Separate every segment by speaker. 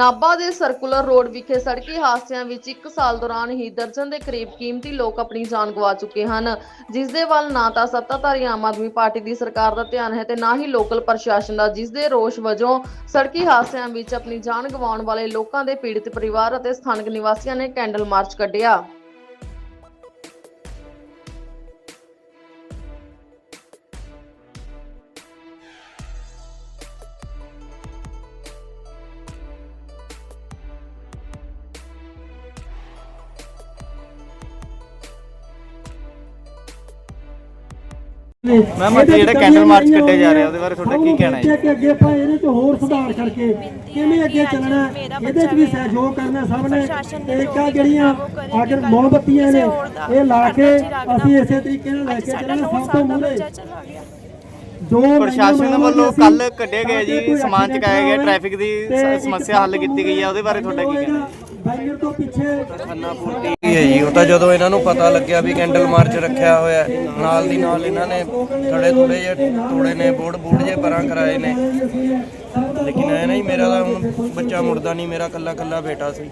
Speaker 1: ਨਾਭਾ ਦੇ circular road ਵਿਖੇ ਸੜਕੀ ਹਾਦਸਿਆਂ ਵਿੱਚ 1 ਸਾਲ ਦੌਰਾਨ ਹੀ ਦਰਜਨ ਦੇ ਕਰੀਬ ਕੀਮਤੀ ਲੋਕ ਆਪਣੀ ਜਾਨ ਗਵਾ ਚੁੱਕੇ ਹਨ, ਜਿਸ ਦੇ ਵੱਲ ਨਾ ਤਾਂ ਸੱਤਾਧਾਰੀ ਆਮ ਆਦਮੀ ਪਾਰਟੀ ਦੀ ਸਰਕਾਰ ਦਾ ਧਿਆਨ ਹੈ ਤੇ ਨਾ ਹੀ ਲੋਕਲ ਪ੍ਰਸ਼ਾਸਨ ਦਾ, ਜਿਸ ਦੇ ਰੋਸ਼ ਵਜੋਂ ਸੜਕੀ ਹਾਦਸਿਆਂ ਵਿੱਚ ਆਪਣੀ ਜਾਨ ਗਵਾਉਣ ਵਾਲੇ ਲੋਕਾਂ ਦੇ ਪੀੜਿਤ ਪਰਿਵਾਰ ਅਤੇ ਸਥਾਨਕ ਨਿਵਾਸੀਆਂ ਨੇ ਕੈਂਡਲ ਮਾਰਚ ਕੱਢਿਆ।
Speaker 2: ਮੈਮ ਅੱਜ ਜਿਹੜੇ ਕੈਂਡਲ ਮਾਰਚ ਕੱਢੇ ਜਾ ਰਹੇ ਆ ਉਹਦੇ ਬਾਰੇ ਤੁਹਾਡਾ ਕੀ ਕਹਿਣਾ ਹੈ?
Speaker 3: ਕਿ ਅੱਗੇ ਆਪਾਂ ਇਹਦੇ ਚ ਹੋਰ ਸੁਧਾਰ ਕਰਕੇ ਕਿਵੇਂ ਅੱਗੇ ਚੱਲਣਾ ਹੈ, ਇਹਦੇ ਚ ਵੀ ਸਹਿਯੋਗ ਕਰਨਾ ਸਭ ਨੇ ਤੇ ਇੱਕ ਆਹ ਜਿਹੜੀਆਂ ਅਗਰ ਮੋਮਬੱਤੀਆਂ ਨੇ ਇਹ ਲਾ ਕੇ ਅਸੀਂ ਇਸੇ ਤਰੀਕੇ ਨਾਲ ਲੈ ਕੇ ਚੱਲਣਾ ਸਭ ਤੋਂ ਮੂਹਰੇ ਜੋ
Speaker 2: ਪ੍ਰਸ਼ਾਸਨ ਵੱਲੋਂ ਕੱਲ ਕੱਢੇ ਗਏ ਜੀ ਸਮਾਨ ਚੁਕਾਇਆ ਗਿਆ ਟ੍ਰੈਫਿਕ ਦੀ ਸਮੱਸਿਆ ਹੱਲ ਕੀਤੀ ਗਈ ਹੈ ਉਹਦੇ ਬਾਰੇ ਤੁਹਾਡਾ ਕੀ ਕਹਿਣਾ ਹੈ?
Speaker 4: ਕੀ ਹੈ ਜੀ ਉਹ ਤਾਂ ਜਦੋਂ ਇਹਨਾਂ ਨੂੰ ਪਤਾ ਲੱਗਿਆ ਵੀ ਕੈਂਡਲ ਮਾਰਚ ਰੱਖਿਆ ਹੋਇਆ ਹੈ, ਨਾਲ ਦੀ ਨਾਲ ਇਹਨਾਂ ਨੇ ਥੜੇ ਥੋੜੇ ਜਿਹੇ ਤੋੜੇ ਨੇ ਬੋਰਡ ਬੂੜ ਜੇ ਪਰਾਂ ਕਰਾਏ ਨੇ। ਲੇਕਿਨ ਐ ਨਹੀਂ ਮੇਰਾ ਤਾਂ ਹੁਣ ਬੱਚਾ ਮੁੜਦਾ ਨਹੀਂ ਮੇਰਾ ਕੱਲਾ ਕੱਲਾ ਬੇਟਾ ਸੀ।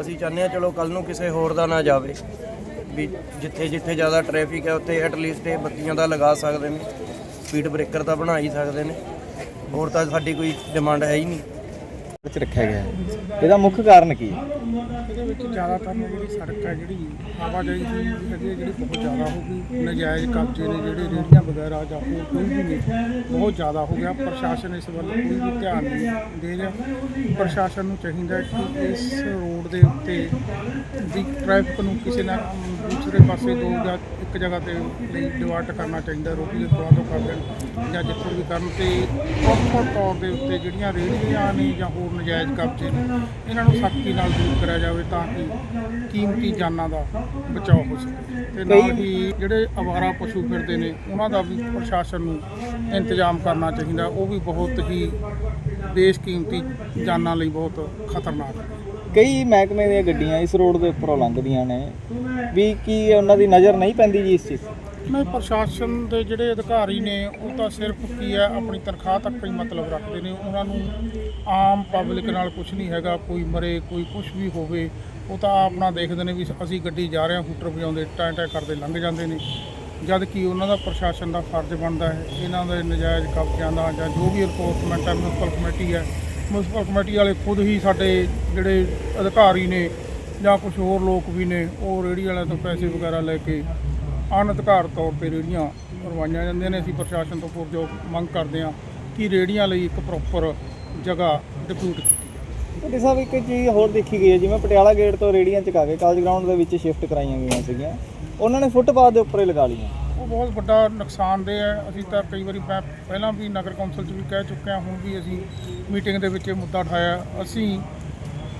Speaker 4: ਅਸੀਂ ਚਾਹੁੰਦੇ ਹਾਂ ਚਲੋ ਕੱਲ ਨੂੰ ਕਿਸੇ ਹੋਰ ਦਾ ਨਾ ਜਾਵੇ ਵੀ ਜਿੱਥੇ ਜਿੱਥੇ ਜ਼ਿਆਦਾ ਟ੍ਰੈਫਿਕ ਹੈ ਉੱਥੇ ਐਟਲੀਸਟ ਇਹ ਬੱਤੀਆਂ ਦਾ ਲਗਾ ਸਕਦੇ ਨੇ ਸਪੀਡ ਬ੍ਰੇਕਰ ਤਾਂ ਬਣਾ ਹੀ ਸਕਦੇ ਨੇ। ਹੋਰ ਤਾਂ ਸਾਡੀ ਕੋਈ ਡਿਮਾਂਡ ਹੈ ਹੀ ਨਹੀਂ।
Speaker 2: ਵਿੱਚ ਰੱਖਿਆ ਗਿਆ ਹੈ। ਇਹਦਾ ਮੁੱਖ ਕਾਰਨ ਕੀ ਹੈ?
Speaker 5: ਇਹਦੇ ਵਿੱਚ ਜ਼ਿਆਦਾਤਰ ਜਿਹੜੀ ਸੜਕ ਹੈ ਜਿਹੜੀ ਆਵਾਜਾਈ ਦੀ ਜਿਹੜੀ ਜਿਹੜੀ ਬਹੁਤ ਜ਼ਿਆਦਾ ਹੋ ਗਈ। ਨਜਾਇਜ਼ ਕਬਜ਼ੇ ਨੇ ਜਿਹੜੇ ਰੇਹੜੀਆਂ ਵਗੈਰਾ ਜਾਂ ਹੋਰ ਕੋਈ ਵੀ ਨੇ, ਬਹੁਤ ਜ਼ਿਆਦਾ ਹੋ ਗਿਆ। ਪ੍ਰਸ਼ਾਸਨ ਇਸ ਵੱਲ ਕੋਈ ਵੀ ਧਿਆਨ ਨਹੀਂ ਦੇ ਰਿਹਾ। ਪ੍ਰਸ਼ਾਸਨ ਨੂੰ ਚਾਹੀਦਾ ਕਿ ਇਸ ਰੋਡ ਦੇ ਉੱਤੇ ਦੀ ਟ੍ਰੈਫਿਕ ਨੂੰ ਕਿਸੇ ਨਾ ਦੂਸਰੇ ਪਾਸੇ ਦੋ ਜਾਂ ਇੱਕ ਜਗ੍ਹਾ ਤੇ ਡਿਵਾਈਡ ਕਰਨਾ ਚਾਹੀਦਾ ਰੋਟੀ ਦੇ ਦੁਆ ਤੋਂ ਕਰ ਦੇਣ ਜਾਂ ਜਿੱਥੇ ਵੀ ਕਰਨ ਤੇ ਪ੍ਰੋਪਰ ਤੌਰ ਦੇ ਉੱਤੇ ਜਿਹੜੀਆਂ ਰੇਹੜੀਆਂ ਨੇ ਜਾਂ ਹੋਰ ਨਜਾਇਜ਼ ਕਬਜ਼ੇ ਨੇ ਇਹਨਾਂ ਨੂੰ ਸਖਤੀ ਨਾਲ ਦੂਰ ਕਰਿਆ ਜਾਵੇ ਤਾਂ ਕਿ ਕੀਮਤੀ ਜਾਨਾਂ ਦਾ ਬਚਾਅ ਹੋ ਸਕੇ। ਤੇ ਨਾਲ ਹੀ ਜਿਹੜੇ ਅਵਾਰਾ ਪਸ਼ੂ ਫਿਰਦੇ ਨੇ ਉਹਨਾਂ ਦਾ ਵੀ ਪ੍ਰਸ਼ਾਸਨ ਨੂੰ ਇੰਤਜ਼ਾਮ ਕਰਨਾ ਚਾਹੀਦਾ। ਉਹ ਵੀ ਬਹੁਤ ਹੀ ਦੇਸ਼ ਕੀਮਤੀ ਜਾਨਾਂ ਲਈ ਬਹੁਤ ਖਤਰਨਾਕ ਹੈ
Speaker 2: ਕਈ ਮਹਿਕਮੇ ਦੀਆਂ ਗੱਡੀਆਂ ਇਸ ਰੋਡ ਦੇ ਉੱਪਰੋਂ ਲੰਘਦੀਆਂ ਨੇ। ਵੀ ਕੀ ਉਹਨਾਂ ਦੀ ਨਜ਼ਰ ਨਹੀਂ ਪੈਂਦੀ ਜੀ ਇਸ ਚੀਜ਼?
Speaker 5: ਨਹੀਂ ਪ੍ਰਸ਼ਾਸਨ ਦੇ ਜਿਹੜੇ ਅਧਿਕਾਰੀ ਨੇ, ਉਹ ਤਾਂ ਸਿਰਫ ਕੀ ਹੈ, ਆਪਣੀ ਤਨਖਾਹ ਤੱਕ ਹੀ ਮਤਲਬ ਰੱਖਦੇ ਨੇ। ਉਹਨਾਂ ਨੂੰ ਆਮ ਪਬਲਿਕ ਨਾਲ ਕੁਝ ਨਹੀਂ ਹੈਗਾ, ਕੋਈ ਮਰੇ, ਕੋਈ ਕੁਝ ਵੀ ਹੋਵੇ, ਉਹ ਤਾਂ ਆਪਣਾ ਦੇਖਦੇ ਨੇ ਵੀ ਅਸੀਂ ਗੱਡੀ ਜਾ ਰਹੇ ਹਾਂ, ਹੂਟਰ ਵਜਾਉਂਦੇ, ਟਾਂ ਟਾਂ ਕਰਦੇ ਲੰਘ ਜਾਂਦੇ ਨੇ। ਜਦ ਕਿ ਉਹਨਾਂ ਦਾ ਪ੍ਰਸ਼ਾਸਨ ਦਾ ਫਰਜ਼ ਬਣਦਾ ਹੈ, ਇਹਨਾਂ ਦੇ ਨਜਾਇਜ਼ ਕਬਜ਼ਿਆਂ ਦਾ ਜਾਂ ਜੋ ਵੀ ਰਿਪੋਰਟਮੈਂਟ ਹੈ ਮਿਊਨਿਸਪਲ ਕਮੇਟੀ ਹੈ ਮਿਊਨਿਸਪਲ ਕਮੇਟੀ ਵਾਲੇ ਖੁਦ ਹੀ ਸਾਡੇ ਜਿਹੜੇ ਅਧਿਕਾਰੀ ਨੇ ਜਾਂ ਕੁਝ ਹੋਰ ਲੋਕ ਵੀ ਨੇ, ਉਹ ਰੇਹੜੀ ਵਾਲਿਆਂ ਤੋਂ ਪੈਸੇ ਵਗੈਰਾ ਲੈ ਕੇ ਅਨਧਿਕਾਰ ਤੌਰ ਤੇ ਰੇੜੀਆਂ ਕਰਵਾਈਆਂ ਜਾਂਦੀਆਂ ਨੇ। ਅਸੀਂ ਪ੍ਰਸ਼ਾਸਨ ਤੋਂ ਪੁਰਜੋਗ ਮੰਗ ਕਰਦੇ ਹਾਂ ਕਿ ਰੇੜੀਆਂ ਲਈ ਇੱਕ ਪ੍ਰੋਪਰ ਜਗ੍ਹਾ ਡਿਪਿਊਟ ਕੀਤੀ
Speaker 2: ਤੁਹਾਡੇ ਸਾਹਿਬ ਇੱਕ ਚੀਜ਼ ਹੋਰ ਦੇਖੀ ਗਈ ਹੈ, ਜਿਵੇਂ ਪਟਿਆਲਾ ਗੇਟ ਤੋਂ ਰੇੜੀਆਂ ਚੁਕਾ ਕੇ ਕਾਲਜ ਗਰਾਊਂਡ ਦੇ ਵਿੱਚ ਸ਼ਿਫਟ ਕਰਾਈਆਂ ਗਈਆਂ ਸੀਗੀਆਂ। ਉਹਨਾਂ ਨੇ ਫੁੱਟਪਾਥ ਦੇ ਉੱਪਰ ਹੀ ਲਗਾ ਲਈਆਂ।
Speaker 5: ਉਹ ਬਹੁਤ ਵੱਡਾ ਨੁਕਸਾਨਦੇਹ ਹੈ ਅਸੀਂ ਤਾਂ ਕਈ ਵਾਰੀ ਮੈਂ ਪਹਿਲਾਂ ਵੀ ਨਗਰ ਕੌਂਸਲ 'ਚ ਵੀ ਕਹਿ ਚੁੱਕੇ ਹਾਂ, ਹੁਣ ਵੀ ਅਸੀਂ ਮੀਟਿੰਗ ਦੇ ਵਿੱਚ ਇਹ ਮੁੱਦਾ ਉਠਾਇਆ। ਅਸੀਂ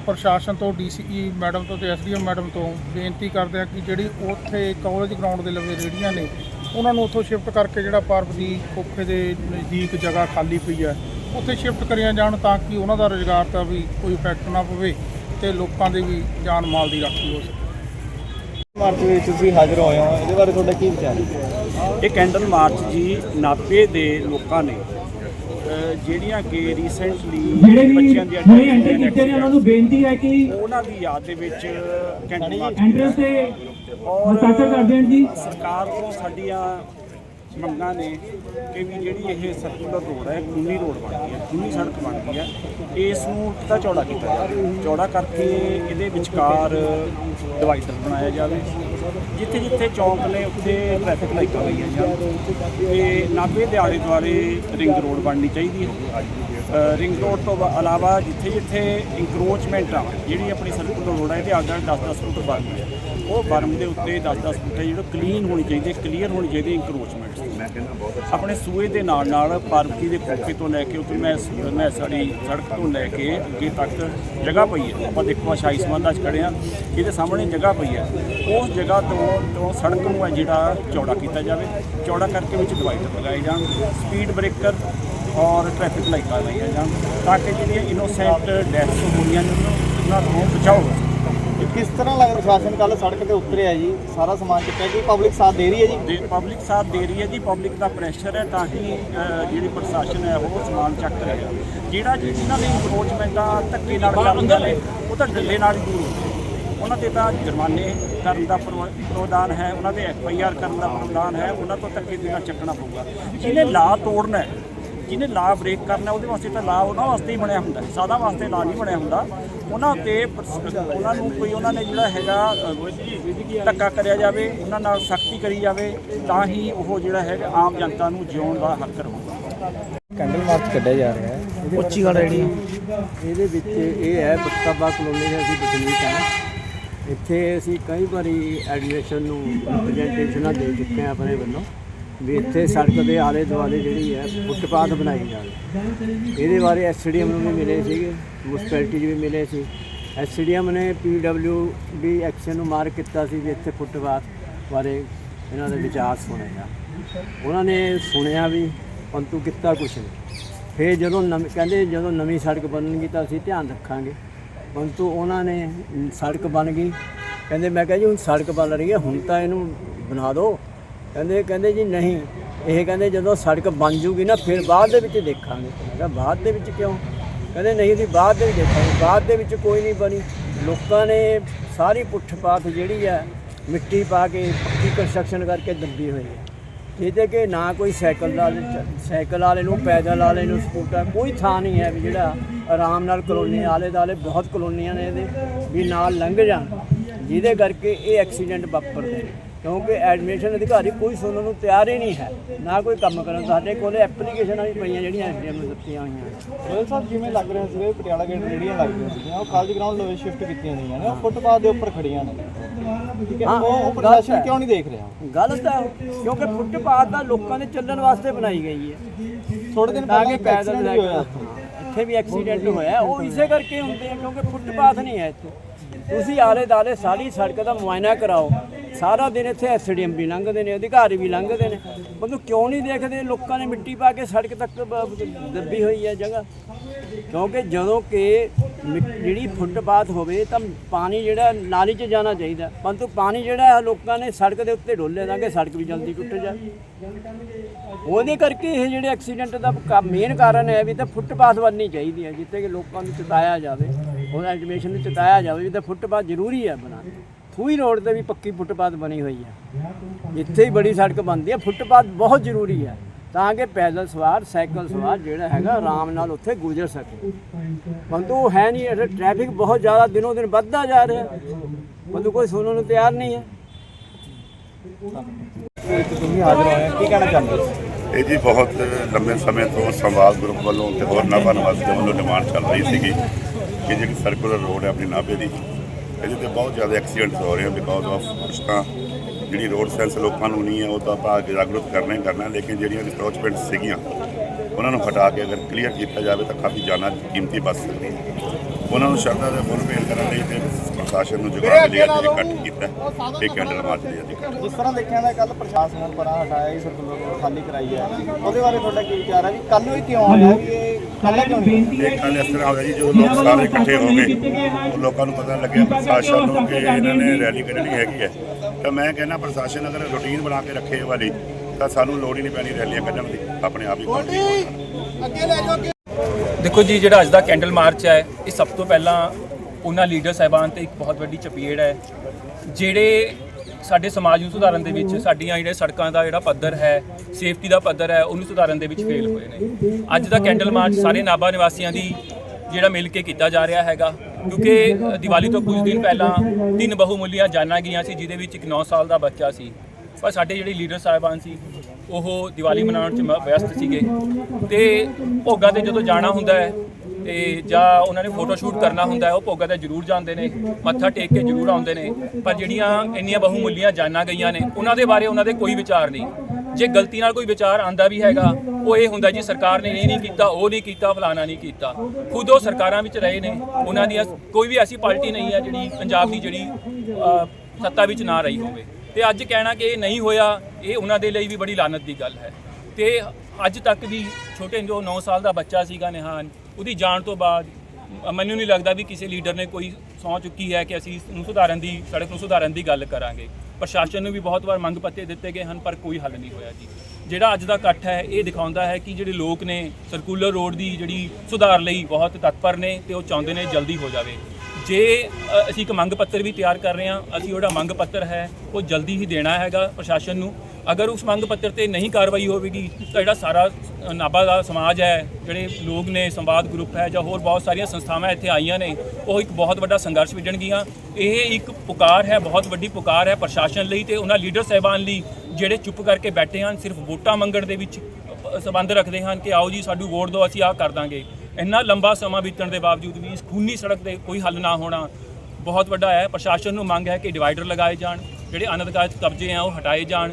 Speaker 5: ਪ੍ਰਸ਼ਾਸਨ ਤੋਂ, ਡੀਸੀਈ ਮੈਡਮ ਤੋਂ ਤੇ ਐਸਡੀਐਮ ਮੈਡਮ ਤੋਂ ਬੇਨਤੀ ਕਰਦੇ ਹਾਂ ਕਿ ਜਿਹੜੀ ਉੱਥੇ ਕਾਲਜ ਗਰਾਊਂਡ ਦੇ ਲਵੇ ਰੇਹੜੀਆਂ ਨੇ, ਉਹਨਾਂ ਨੂੰ ਉੱਥੋਂ ਸ਼ਿਫਟ ਕਰਕੇ ਜਿਹੜਾ ਪਾਰਵਤੀ ਖੋਖੇ ਦੇ ਨਜ਼ਦੀਕ ਜਗ੍ਹਾ ਖਾਲੀ ਪਈ ਹੈ ਉੱਥੇ ਸ਼ਿਫਟ ਕਰੀਆਂ ਜਾਣ ਤਾਂ ਕਿ ਉਹਨਾਂ ਦਾ ਰੁਜ਼ਗਾਰ ਦਾ ਵੀ ਕੋਈ ਇਫੈਕਟ ਨਾ ਪਵੇ ਤੇ ਲੋਕਾਂ ਦੇ ਵੀ ਜਾਨ ਮਾਲ ਦੀ ਰਾਖੀ ਹੋ ਸਕੇ।
Speaker 2: ਮਾਰਚ ਵਿੱਚ ਤੁਸੀਂ ਹਾਜ਼ਰ ਹੋਏ ਹੋ ਇਹਦੇ ਬਾਰੇ ਤੁਹਾਡਾ ਕੀ ਵਿਚਾਰ ਹੈ?
Speaker 6: ਇਹ ਕੈਂਡਲ ਮਾਰਚ ਜੀ ਨਾਭੇ ਦੇ ਲੋਕਾਂ ਨੇ ਜਿਹੜੀਆਂ ਕਿ ਰੀਸੈਂਟਲੀ
Speaker 3: ਜਿਹੜੇ ਵੀ
Speaker 6: ਬੱਚਿਆਂ ਦੀਆਂ
Speaker 3: ਐਂਟਰ ਕੀਤੇ ਨੇ ਉਹਨਾਂ ਨੂੰ ਬੇਨਤੀ ਹੈ ਕਿ
Speaker 6: ਉਹਨਾਂ ਦੀ ਯਾਦ ਦੇ ਵਿੱਚ ਕੈਂਡਲ ਮਾਰਚ
Speaker 3: ਐਂਟਰੈਂਸ ਤੇ ਹਸਤਾਖਰ ਜੀ।
Speaker 6: ਸਰਕਾਰ ਤੋਂ ਸਾਡੀਆਂ ਮੰਗਾਂ ਨੇ ਕਿ ਵੀ ਜਿਹੜੀ ਇਹ ਸਰਕੂਲਰ ਰੋਡ ਹੈ, ਖੂਨੀ ਰੋਡ ਬਣ ਗਈ ਹੈ, ਖੂਨੀ ਸੜਕ ਬਣ ਗਈ ਹੈ। ਇਸ ਨੂੰ ਤਾਂ ਚੌੜਾ ਕੀਤਾ ਜਾਵੇ। ਚੌੜਾ ਕਰਕੇ ਇਹਦੇ ਵਿਚਕਾਰ ਡਿਵਾਈਡਰ ਬਣਾਇਆ ਜਾਵੇ। ਜਿੱਥੇ ਜਿੱਥੇ ਚੌਂਕ ਨੇ, ਉੱਥੇ ਟ੍ਰੈਫਿਕ ਲਾਈਟਾਂ ਲਾਈਆਂ ਜਾਣ। ਤੇ ਨਾਭੇ ਦੇ ਆਲੇ ਦੁਆਲੇ ਰਿੰਗ ਰੋਡ ਬਣਨੀ ਚਾਹੀਦੀ ਹੈ। ਰਿੰਗ ਰੋਡ ਤੋਂ ਇਲਾਵਾ ਜਿੱਥੇ ਜਿੱਥੇ ਇੰਕਰੋਚਮੈਂਟ ਆ, ਜਿਹੜੀ ਆਪਣੀ ਸਰਕੂਲਰ ਰੋਡ ਹੈ, ਇਹਦੇ ਆਗਰ 10-10 ਫੁੱਟ ਬਰਮ ਹੈ। ਉਹ ਬਰਮ ਦੇ ਉੱਤੇ 10-10 ਫੁੱਟ ਹੈ, ਜਿਹੜਾ ਕਲੀਨ ਹੋਣੀ ਚਾਹੀਦੀ ਕਲੀਅਰ ਹੋਣੀ ਚਾਹੀਦੀ ਇੰਕਰੋਚਮੈਂਟ ਆਪਣੇ ਸੂਏ ਦੇ ਨਾਲ ਨਾਲ ਪਾਰਕੀ ਦੇ ਕੋਕੇ ਤੋਂ ਲੈ ਕੇ ਉੱਥੇ ਮੈਂ ਮੈਂ ਸਾਡੀ ਸੜਕ ਤੋਂ ਲੈ ਕੇ ਅੱਗੇ ਤੱਕ ਜਗ੍ਹਾ ਪਈ ਹੈ। ਆਪਾਂ ਦੇਖੋ ਸ਼ਾਹੀ ਸਮਾਂਦਾ 'ਚ ਖੜੇ ਆ ਇਹਦੇ ਸਾਹਮਣੇ ਜਗ੍ਹਾ ਪਈ ਹੈ। ਉਸ ਜਗ੍ਹਾ ਤੋਂ ਤੋਂ ਸੜਕ ਨੂੰ ਹੈ ਜਿਹੜਾ ਚੌੜਾ ਕੀਤਾ ਜਾਵੇ। ਚੌੜਾ ਕਰਕੇ ਵਿੱਚ ਡਿਵਾਈਡਰ ਲਗਾਏ ਜਾਣ। ਸਪੀਡ ਬ੍ਰੇਕਰ ਔਰ ਟ੍ਰੈਫਿਕ ਲਾਈਟਾਂ ਲਾਈਆਂ ਜਾਣ। ਤਾਂ ਕਿ ਜਿਹੜੀਆਂ ਇਨੋਸੈਂਟ ਡੈਥਸ ਹੋਈਆਂ ਨੇ, ਉਹਨਾਂ ਤੋਂ ਬਚਾਓ
Speaker 2: ਕਿਸ ਤਰ੍ਹਾਂ ਲੱਗਦਾ ਪ੍ਰਸ਼ਾਸਨ ਕੱਲ ਸੜਕ ਤੇ ਉਤਰਿਆ ਜੀ। ਸਾਰਾ ਸਮਾਨ ਚੱਕਿਆ ਕਿ ਪਬਲਿਕ ਸਾਥ ਦੇ ਰਹੀ ਹੈ ਜੀ?
Speaker 6: ਦੇ ਪਬਲਿਕ ਸਾਥ ਦੇ ਰਹੀ ਹੈ ਜੀ। ਪਬਲਿਕ ਦਾ ਪ੍ਰੈਸ਼ਰ ਹੈ ਤਾਂ ਹੀ ਅਹ, ਜਿਹੜੀ ਪ੍ਰਸ਼ਾਸਨ ਹੈ ਉਹ ਸਮਾਨ ਚੱਕ ਰਿਹਾ ਜਿਹੜਾ ਜੀ ਜਿਨ੍ਹਾਂ ਨੇ ਇਨਕਰੋਚਮੈਂਟਾਂ ਧੱਕੇ ਨਾਲ ਕਰਦੀਆਂ ਨੇ ਉਹ ਤਾਂ ਡੱਲੇ ਨਾਲ ਹੀ ਦੂਰ ਹੋ ਜਾਣ। ਉਹਨਾਂ ਤੇ ਤਾਂ ਜੁਰਮਾਨੇ ਕਰਨ ਦਾ ਪ੍ਰਵ- ਪ੍ਰਵਧਾਨ ਹੈ। ਉਹਨਾਂ ਤੇ ਐਫ ਆਈ ਆਰ ਕਰਨ ਦਾ ਪ੍ਰਵਧਾਨ ਹੈ। ਉਹਨਾਂ ਤੋਂ ਧੱਕੇ ਦੇ ਨਾਲ ਚੱਕਣਾ ਪਊਗਾ। ਜਿਹਨੇ ਲਾ ਤੋੜਨਾ ਹੈ। ਜਿਹਨੇ ਲਾ ਬ੍ਰੇਕ ਕਰਨਾ ਉਹਦੇ ਵਾਸਤੇ ਤਾਂ ਲਾ ਉਹਨਾਂ ਵਾਸਤੇ ਹੀ ਬਣਿਆ ਹੁੰਦਾ। ਸਾਦਾ ਵਾਸਤੇ ਲਾ ਨਹੀਂ ਬਣਿਆ ਹੁੰਦਾ। ਉਹਨਾਂ ਉੱਤੇ ਪਰਸ- ਉਹਨਾਂ ਨੂੰ ਕੋਈ ਉਹਨਾਂ ਨੇ ਜਿਹੜਾ ਹੈਗਾ ਧੱਕਾ ਕਰਿਆ ਜਾਵੇ ਉਹਨਾਂ ਨਾਲ ਸਖਤੀ ਕਰੀ ਜਾਵੇ ਤਾਂ ਹੀ ਉਹ ਜਿਹੜਾ ਹੈਗਾ ਆਮ ਜਨਤਾ ਨੂੰ ਜਿਉਣ ਦਾ ਹੱਕ ਰਹੂਗਾ।
Speaker 2: ਕੈਂਡਲ ਮਾਰਚ ਕੱਢਿਆ ਜਾ ਰਿਹਾ ਹੈ। ਉੱਚੀ ਗੱਲ ਜਿਹੜੀ
Speaker 7: ਇਹਦੇ ਵਿੱਚ ਇਹ ਹੈ ਬਖਤਾਬਾ ਕਲੋਨੀ ਦੇ ਅਸੀਂ ਵਸਨੀਕ ਹਾਂ। ਇੱਥੇ ਅਸੀਂ ਕਈ ਵਾਰੀ ਐਡਮਿਨਿਸਟ੍ਰੇਸ਼ਨ ਨੂੰ ਰਿਪਰੈਜ਼ੈਂਟੇਸ਼ਨਾਂ ਦੇ ਚੁੱਕੇ ਹਾਂ ਆਪਣੇ ਵੱਲੋਂ। ਵੀ ਇੱਥੇ ਸੜਕ ਦੇ ਆਲੇ ਦੁਆਲੇ ਜਿਹੜੀ ਹੈ ਫੁੱਟਪਾਥ ਬਣਾਈ ਜਾਵੇ ਇਹਦੇ ਬਾਰੇ ਐਸਡੀਐਮ ਨੂੰ ਵੀ ਮਿਲੇ ਸੀਗੇ ਮੁਸਪੈਲਿਟੀ 'ਚ ਵੀ ਮਿਲੇ ਸੀ। ਐਸਡੀਐਮ ਨੇ ਪੀਡਬਲਿਊ ਡੀ ਐਕਸ਼ਨ ਨੂੰ ਮਾਰ ਕੀਤਾ ਸੀ ਵੀ ਇੱਥੇ ਫੁੱਟਪਾਥ ਬਾਰੇ ਇਹਨਾਂ ਦੇ ਵਿਚਾਰ ਸੁਣੇ ਆ। ਉਹਨਾਂ ਨੇ ਸੁਣਿਆ ਵੀ, ਪਰੰਤੂ ਕੀਤਾ ਕੁਛ ਨਹੀਂ। ਫਿਰ ਜਦੋਂ ਨਵੀਂ, ਕਹਿੰਦੇ ਜਦੋਂ ਨਵੀਂ ਸੜਕ ਬਣਨਗੀ ਤਾਂ ਅਸੀਂ ਧਿਆਨ ਰੱਖਾਂਗੇ। ਪਰੰਤੂ ਉਹਨਾਂ ਨੇ ਸੜਕ ਬਣ ਗਈ। ਕਹਿੰਦੇ ਮੈਂ ਕਿਹਾ ਜੀ ਹੁਣ ਸੜਕ ਬਣ ਰਹੀ ਹੈ, ਹੁਣ ਤਾਂ ਇਹਨੂੰ ਬਣਾ ਦਿਓ। ਕਹਿੰਦੇ ਕਹਿੰਦੇ ਜੀ ਨਹੀਂ, ਇਹ ਕਹਿੰਦੇ ਜਦੋਂ ਸੜਕ ਬਣ ਜੂਗੀ ਨਾ, ਫਿਰ ਬਾਅਦ ਦੇ ਵਿੱਚ ਦੇਖਾਂਗੇ। ਮੈਂ ਕਿਹਾ, ਬਾਅਦ ਦੇ ਵਿੱਚ ਕਿਉਂ? ਕਹਿੰਦੇ ਨਹੀਂ ਅਸੀਂ ਬਾਅਦ ਦੇ ਵਿੱਚ ਦੇਖਾਂਗੇ। ਬਾਅਦ ਦੇ ਵਿੱਚ ਕੋਈ ਨਹੀਂ ਬਣੀ। ਲੋਕਾਂ ਨੇ ਸਾਰੀ ਪੁੱਠਪਾਥ ਜਿਹੜੀ ਹੈ ਮਿੱਟੀ ਪਾ ਕੇ, ਪੱਕੀ ਕੰਸਟਰਕਸ਼ਨ ਕਰਕੇ ਦੱਬੀ ਹੋਈ ਹੈ ਜਿਹਦੇ ਕਿ ਨਾ ਕੋਈ ਸਾਈਕਲ ਦਾ ਸਾਈਕਲ ਵਾਲੇ ਨੂੰ, ਪੈਦਲ ਵਾਲੇ ਨੂੰ, ਸਕੂਟਰ, ਕੋਈ ਥਾਂ ਨਹੀਂ ਹੈ ਵੀ ਜਿਹੜਾ ਆਰਾਮ ਨਾਲ ਕਲੋਨੀ ਆਲੇ ਦਾਲੇ ਬਹੁਤ ਕਲੋਨੀਆਂ ਨੇ ਇਹਦੇ, ਵੀ ਨਾਲ ਲੰਘ ਜਾਣ। ਜਿਹਦੇ ਕਰਕੇ ਇਹ ਐਕਸੀਡੈਂਟ ਵਾਪਰਦੇ ਨੇ। ਕਿਉਂਕਿ ਐਡਮਿਸ਼ਨ ਅਧਿਕਾਰੀ ਕੋਈ ਸੁਣਨ ਨੂੰ ਤਿਆਰ ਹੀ ਨਹੀਂ ਹੈ ਨਾ ਕੋਈ ਕੰਮ ਕਰਨ। ਸਾਡੇ ਕੋਲੇ ਐਪਲੀਕੇਸ਼ਨਾਂ ਵੀ ਪਈਆਂ ਜਿਹੜੀਆਂ ਐਸਡੀਐਮ ਨੂੰ ਦਿੱਤੀਆਂ ਹੋਈਆਂ।
Speaker 2: ਸੋਹਲ ਸਾਹਿਬ ਜਿਵੇਂ ਲੱਗ ਰਿਹਾ ਸੀਗਾ ਪਟਿਆਲਾ ਗੇਟ ਰੇੜੀਆਂ ਲੱਗਦੀਆਂ ਸੀਗੀਆਂ ਉਹ ਕਾਲਜ ਗਰਾਊਂਡ ਲਵੇ ਸ਼ਿਫਟ ਕੀਤੀਆਂ ਗਈਆਂ ਨੇ ਉਹ ਫੁੱਟਪਾਥ ਦੇ ਉੱਪਰ ਖੜੀਆਂ ਨੇ। ਠੀਕ ਹੈ
Speaker 7: ਹਾਂ,
Speaker 2: ਉਹ ਉਹ ਪ੍ਰਸ਼ਾਸਨ। ਕਿਉਂ ਨਹੀਂ ਦੇਖ ਰਿਹਾ?
Speaker 7: ਗਲਤ ਹੈ ਕਿਉਂਕਿ ਫੁੱਟਪਾਥ ਦਾ ਲੋਕਾਂ ਦੇ ਚੱਲਣ ਵਾਸਤੇ ਬਣਾਈ ਗਈ ਹੈ।
Speaker 2: ਥੋੜੇ ਦਿਨ ਪਹਿਲਾਂ
Speaker 7: ਕਿ ਪੈਦਲ
Speaker 2: ਹੋਇਆ
Speaker 7: ਹਾਂ, ਇੱਥੇ ਵੀ ਐਕਸੀਡੈਂਟ ਹੋਇਆ ਉਹ ਇਸੇ ਕਰਕੇ ਹੁੰਦੇ ਆ ਕਿਉਂਕਿ ਫੁੱਟਪਾਥ ਨਹੀਂ ਹੈ ਇੱਥੇ। ਤੁਸੀਂ ਆਲੇ ਦਾਲੇ ਸਾਰੀ ਸੜਕ ਦਾ ਮੁਆਇਨਾ ਕਰਾਓ। ਸਾਰਾ ਦਿਨ ਇੱਥੇ ਐਸਡੀਐਮ ਵੀ ਲੰਘਦੇ ਨੇ, ਅਧਿਕਾਰੀ ਵੀ ਲੰਘਦੇ ਨੇ। ਬੰਦੂ ਕਿਉਂ ਨਹੀਂ ਦੇਖਦੇ? ਲੋਕਾਂ ਨੇ ਮਿੱਟੀ ਪਾ ਕੇ ਸੜਕ ਤੱਕ ਦੱਬੀ ਹੋਈ ਹੈ ਜਗ੍ਹਾ। ਕਿਉਂਕਿ ਜਦੋਂ ਕਿ ਮਿ- ਜਿਹੜੀ ਫੁੱਟਪਾਥ ਹੋਵੇ ਤਾਂ ਪਾਣੀ ਜਿਹੜਾ ਨਾਲੀ 'ਚ ਜਾਣਾ ਚਾਹੀਦਾ। ਪਰੰਤੂ ਪਾਣੀ ਜਿਹੜਾ ਹੈ, ਲੋਕਾਂ ਨੇ ਸੜਕ ਦੇ ਉੱਤੇ ਡੋਲੇ ਤਾਂ ਕਿ ਸੜਕ ਵੀ ਜਲਦੀ ਟੁੱਟ ਜਾਏ। ਉਹਦੇ ਕਰਕੇ ਇਹ ਜਿਹੜੇ ਐਕਸੀਡੈਂਟ ਦਾ ਮੇਨ ਕਾਰਨ ਹੈ ਵੀ ਤਾਂ ਫੁੱਟਪਾਥ ਬਣਨੀ ਚਾਹੀਦੀ ਹੈ, ਜਿੱਥੇ ਕਿ ਲੋਕਾਂ ਨੂੰ ਚਿਤਾਇਆ ਜਾਵੇ ਉਹ ਐਜੂਕੇਸ਼ਨ ਨੂੰ ਚਿਤਾਇਆ ਜਾਵੇ ਵੀ ਤਾਂ ਫੁੱਟਪਾਥ ਜ਼ਰੂਰੀ ਹੈ ਬਣਾਉਣੀ। ਥੂਈ ਰੋਡ ਤੇ ਵੀ ਪੱਕੀ ਫੁੱਟਪਾਥ ਬਣੀ ਹੋਈ ਹੈ। ਜਿੱਥੇ ਹੀ ਬੜੀ ਸੜਕ ਬਣਦੀ ਹੈ। ਫੁੱਟਪਾਥ ਬਹੁਤ ਜ਼ਰੂਰੀ ਹੈ ਤਾਂ ਕਿ ਪੈਦਲ ਸਵਾਰ, ਸਾਈਕਲ ਸਵਾਰ ਜਿਹੜਾ ਹੈਗਾ ਆਰਾਮ ਨਾਲ ਉੱਥੇ ਗੁਜ਼ਰ ਸਕੇ। ਪਰੰਤੂ ਹੈ ਨਹੀਂ ਇਹ ਟ੍ਰੈਫਿਕ ਬਹੁਤ ਜ਼ਿਆਦਾ ਦਿਨੋਂ ਦਿਨ ਵੱਧਦਾ ਜਾ ਰਿਹਾ ਪਰੰਤੂ ਕੋਈ ਸੁਣਨ ਨੂੰ ਤਿਆਰ ਨਹੀਂ ਹੈ।
Speaker 8: ਇਹ ਜੀ ਬਹੁਤ ਲੰਬੇ ਸਮੇਂ ਤੋਂ ਸੰਵਾਦ ਗਰੁੱਪ ਵੱਲੋਂ ਤੇ ਹੋਰ ਨਾਭਾ ਨਿਵਾਸੀਆਂ ਵੱਲੋਂ ਡਿਮਾਂਡ ਚੱਲ ਰਹੀ ਸੀਗੀ ਕਿ ਜਿਹੜੀ ਸਰਕੂਲਰ ਰੋਡ ਹੈ, ਆਪਣੀ ਨਾਭੇ ਦੀ ਇਹਦੇ ਤੇ ਬਹੁਤ ਜ਼ਿਆਦਾ ਐਕਸੀਡੈਂਟਸ ਹੋ ਰਹੇ ਆ ਬਿਕਾਜ਼ ਆਫ ਕੁਛ ਤਾਂ ਜਿਹੜੀ ਰੋਡ ਸੈਂਸ ਲੋਕਾਂ ਨੂੰ ਨਹੀਂ ਹੈ ਉਹ ਤਾਂ ਆਪਾਂ ਜਾਗਰੂਕ ਕਰਨਾ ਹੀ ਕਰਨਾ ਲੇਕਿਨ ਜਿਹੜੀਆਂ ਅਪਰੋਚਮੈਂਟ ਸੀਗੀਆਂ ਉਹਨਾਂ ਨੂੰ ਹਟਾ ਕੇ ਅਗਰ ਕਲੀਅਰ ਕੀਤਾ ਜਾਵੇ ਤਾਂ ਕਾਫੀ ਜਾਨਾਂ ਕੀਮਤੀ ਬਚ ਸਕਦੀ ਹੈ। ਉਹਨਾਂ ਨੂੰ ਸ਼ਰਧਾ ਦੇ ਫੁੱਲ ਭੇਟ ਕਰਨ ਲਈ ਤੇ ਪ੍ਰਸ਼ਾਸਨ ਨੂੰ ਜਵਾਬ ਲਿਆ ਜੀ ਇਕੱਠ ਕੀਤਾ ਇਹ ਕੈਂਡਲ ਮਾਰਚ ਲਈ ਅੱਜ
Speaker 2: ਜਿਸ ਤਰ੍ਹਾਂ ਦੇਖਿਆ ਜਾਂਦਾ ਕੱਲ ਪ੍ਰਸ਼ਾਸਨ ਨੂੰ ਪਰਾਂ ਹਟਾਇਆ ਹੀ ਸਰਕੂਲਰ ਖਾਲੀ ਕਰਾਈ ਹੈ। ਉਹਦੇ ਬਾਰੇ ਤੁਹਾਡਾ ਕੀ ਵਿਚਾਰ ਹੈ? ਵੀ ਕੱਲ ਨੂੰ ਇਹ ਕਿਉਂ ਆਇਆ ਵੀ ਕੱਲ੍ਹ
Speaker 8: ਇਸ ਤਰ੍ਹਾਂ ਹੋਇਆ ਜੀ ਜਦੋਂ ਲੋਕ ਸਾਰੇ ਇਕੱਠੇ ਹੋ ਗਏ ਉਹ ਲੋਕਾਂ ਨੂੰ ਪਤਾ ਲੱਗਿਆ ਪ੍ਰਸ਼ਾਸਨ ਨੂੰ ਕਿ ਇਹਨਾਂ ਨੇ ਰੈਲੀ ਕੱਢਣੀ ਹੈਗੀ ਹੈ। ਤਾਂ ਮੈਂ ਕਹਿੰਦਾ ਪ੍ਰਸ਼ਾਸਨ ਅਗਰ ਰੁਟੀਨ ਬਣਾ ਕੇ ਰੱਖੇ ਵਾਲੀ ਤਾਂ ਸਾਨੂੰ ਲੋੜ ਹੀ ਨਹੀਂ ਪੈਣੀ ਰੈਲੀਆਂ ਕੱਢਣ ਦੀ ਆਪਣੇ ਆਪ ਹੀ
Speaker 9: ਦੇਖੋ ਜੀ ਜਿਹੜਾ ਅੱਜ ਦਾ ਕੈਂਡਲ ਮਾਰਚ ਹੈ ਇਹ ਸਭ ਤੋਂ ਪਹਿਲਾਂ ਉਹਨਾਂ ਲੀਡਰ ਸਾਹਿਬਾਨ ਤੇ ਇੱਕ ਬਹੁਤ ਵੱਡੀ ਚਪੇੜ ਹੈ ਜਿਹੜੇ ਸਾਡੇ ਸਮਾਜ ਨੂੰ ਸੁਧਾਰਨ ਦੇ ਵਿੱਚ ਸਾਡੀਆਂ ਜਿਹੜੇ ਸੜਕਾਂ ਦਾ ਜਿਹੜਾ ਪੱਧਰ ਹੈ ਸੇਫਟੀ ਦਾ ਪੱਧਰ ਹੈ, ਉਹਨੂੰ ਸੁਧਾਰਨ ਦੇ ਵਿੱਚ ਫੇਲ ਹੋਏ ਨੇ। ਅੱਜ ਦਾ ਕੈਂਡਲ ਮਾਰਚ ਸਾਰੇ ਨਾਭਾ ਨਿਵਾਸੀਆਂ ਦੀ ਜਿਹੜਾ ਮਿਲ ਕੇ ਕੀਤਾ ਜਾ ਰਿਹਾ ਹੈਗਾ, ਕਿਉਂਕਿ ਦੀਵਾਲੀ ਤੋਂ ਕੁਝ ਦਿਨ ਪਹਿਲਾਂ ਤਿੰਨ ਬਹੁਮੁੱਲੀਆਂ ਜਾਨਾਂ ਗਈਆਂ ਸੀ, ਜਿਹਦੇ ਵਿੱਚ ਇੱਕ 9 ਸਾਲ ਦਾ ਬੱਚਾ ਸੀ। ਪਰ ਸਾਡੇ ਜਿਹੜੇ ਲੀਡਰ ਸਾਹਿਬਾਨ ਸੀ, ਉਹ ਦੀਵਾਲੀ ਮਨਾਉਣ 'ਚ ਮ- ਵਿਅਸਤ ਸੀਗੇ। ਤੇ ਭੋਗਾਂ ਤੇ ਜਦੋਂ ਜਾਣਾ ਹੁੰਦਾ ਹੈ ਤੇ ਜਾਂ ਉਹਨਾਂ ਨੇ ਫੋਟੋ ਸ਼ੂਟ ਕਰਨਾ ਹੁੰਦਾ ਹੈ, ਉਹ ਭੋਗਾ ਤੇ ਜ਼ਰੂਰ ਜਾਂਦੇ ਨੇ, ਮੱਥਾ ਟੇਕ ਕੇ ਜ਼ਰੂਰ ਆਉਂਦੇ ਨੇ, ਪਰ ਜਿਹੜੀਆਂ ਇੰਨੀਆਂ ਬਹੁਮੁੱਲੀਆਂ ਜਾਨਾਂ ਗਈਆਂ ਨੇ, ਉਹਨਾਂ ਦੇ ਬਾਰੇ ਉਹਨਾਂ ਦੇ ਕੋਈ ਵਿਚਾਰ ਨਹੀਂ। ਜੇ ਗਲਤੀ ਨਾਲ ਕੋਈ ਵਿਚਾਰ ਆਂਦਾ ਵੀ ਹੈਗਾ, ਉਹ ਇਹ ਹੁੰਦਾ ਜੀ, ਸਰਕਾਰ ਨੇ ਇਹ ਨਹੀਂ ਕੀਤਾ, ਉਹ ਨਹੀਂ ਕੀਤਾ, ਫਲਾਣਾ ਨਹੀਂ ਕੀਤਾ। ਖੁਦ ਉਹ ਸਰਕਾਰਾਂ ਵਿੱਚ ਰਹੇ ਨੇ, ਉਹਨਾਂ ਦੀਆਂ ਕੋਈ ਵੀ ਐਸੀ ਪਾਰਟੀ ਨਹੀਂ ਹੈ ਜਿਹੜੀ ਪੰਜਾਬ ਦੀ ਜਿਹੜੀ ਸੱਤਾ ਵਿੱਚ ਨਾ ਰਹੀ ਹੋਵੇ। ਤੇ ਅੱਜ ਕਹਿਣਾ ਕਿ ਇਹ ਨਹੀਂ ਹੋਇਆ, ਇਹ ਉਹਨਾਂ ਦੇ ਲਈ ਵੀ ਬੜੀ ਲਾਨਤ ਦੀ ਗੱਲ ਹੈ। ਤੇ ਅੱਜ ਤੱਕ ਵੀ ਛੋਟੇ ਜੋ 9 ਸਾਲ ਦਾ ਬੱਚਾ ਸੀਗਾ ਨਿਹਾਨ ਉਹਦੀ ਜਾਣ ਤੋਂ ਬਾਅਦ ਮੈਨੂੰ ਨਹੀਂ ਲੱਗਦਾ ਵੀ ਕਿਸੇ ਲੀਡਰ ਨੇ ਕੋਈ ਸਹੁੰ ਚੁੱਕੀ ਹੈ ਕਿ ਅਸੀਂ ਇਸ ਨੂੰ ਸੁਧਾਰਨ ਦੀ, ਸੜਕ ਨੂੰ ਸੁਧਾਰਨ ਦੀ ਗੱਲ ਕਰਾਂਗੇ। ਪ੍ਰਸ਼ਾਸਨ ਨੂੰ ਵੀ ਬਹੁਤ ਵਾਰ ਮੰਗ ਪੱਤੇ ਦਿੱਤੇ ਗਏ ਹਨ, ਪਰ ਕੋਈ ਹੱਲ ਨਹੀਂ ਹੋਇਆ ਜੀ। ਜਿਹੜਾ ਅੱਜ ਦਾ ਇਕੱਠ ਹੈ, ਇਹ ਦਿਖਾਉਂਦਾ ਹੈ ਕਿ ਜਿਹੜੇ ਲੋਕ ਨੇ ਸਰਕੂਲਰ ਰੋਡ ਦੀ ਜਿਹੜੀ ਸੁਧਾਰ ਲਈ ਬਹੁਤ ਤਤਪਰ ਨੇ ਤੇ ਉਹ ਚਾਹੁੰਦੇ ਨੇ ਜਲਦੀ ਹੋ ਜਾਵੇ। ਜੇ ਅਸੀਂ ਇੱਕ ਮੰਗ ਪੱਤਰ ਵੀ ਤਿਆਰ ਕਰ ਰਹੇ ਹਾਂ, ਅਸੀਂ ਉਹਦਾ ਮੰਗ ਪੱਤਰ ਹੈ, ਉਹ ਜਲਦੀ ਹੀ ਦੇਣਾ ਹੈਗਾ ਪ੍ਰਸ਼ਾਸਨ ਨੂੰ। ਅਗਰ ਉਸ ਮੰਗ ਪੱਤਰ ਤੇ ਨਹੀਂ ਕਾਰਵਾਈ ਹੋਵੇਗੀ, ਤਾਂ ਜਿਹੜਾ ਸਾਰਾ ਨਾਭਾ ਦਾ ਸਮਾਜ ਹੈ, ਜਿਹੜੇ ਲੋਕ ਨੇ, ਸੰਵਾਦ ਗਰੁੱਪ ਹੈ ਜਾਂ ਹੋਰ ਬਹੁਤ ਸਾਰੀਆਂ ਸੰਸਥਾਵਾਂ ਇੱਥੇ ਆਈਆਂ ਨੇ, ਉਹ ਇੱਕ ਬਹੁਤ ਵੱਡਾ ਸੰਘਰਸ਼ ਵਿੱਢਣਗੀਆਂ। ਇਹ ਇੱਕ ਪੁਕਾਰ ਹੈ, ਬਹੁਤ ਵੱਡੀ ਪੁਕਾਰ ਹੈ ਪ੍ਰਸ਼ਾਸਨ ਲਈ ਤੇ ਉਹਨਾਂ ਲੀਡਰ ਸਾਹਿਬਾਨ ਲਈ, ਜਿਹੜੇ ਚੁੱਪ ਕਰਕੇ ਬੈਠੇ ਹਨ, ਸਿਰਫ ਵੋਟਾਂ ਮੰਗਣ ਦੇ ਵਿੱਚ ਸੰਬੰਧ ਰੱਖਦੇ ਹਨ ਕਿ ਆਓ ਜੀ, ਸਾਡੂ ਵੋਟ ਦਿਓ, ਅਸੀਂ ਆਹ ਕਰ ਦਾਂਗੇ। ਇੰਨਾ ਲੰਬਾ ਸਮਾਂ ਬੀਤਣ ਦੇ ਬਾਵਜੂਦ ਵੀ ਇਸ ਖੂਨੀ ਸੜਕ ਤੇ ਕੋਈ ਹੱਲ ਨਾ ਹੋਣਾ ਬਹੁਤ ਵੱਡਾ ਹੈ। ਪ੍ਰਸ਼ਾਸਨ ਨੂੰ ਮੰਗ ਹੈ ਕਿ ਡਿਵਾਈਡਰ ਲਗਾਏ ਜਾਣ, ਜਿਹੜੇ ਅਨਧਿਕਾਰਤ ਕਬਜ਼ੇ ਆ ਉਹ ਹਟਾਏ ਜਾਣ,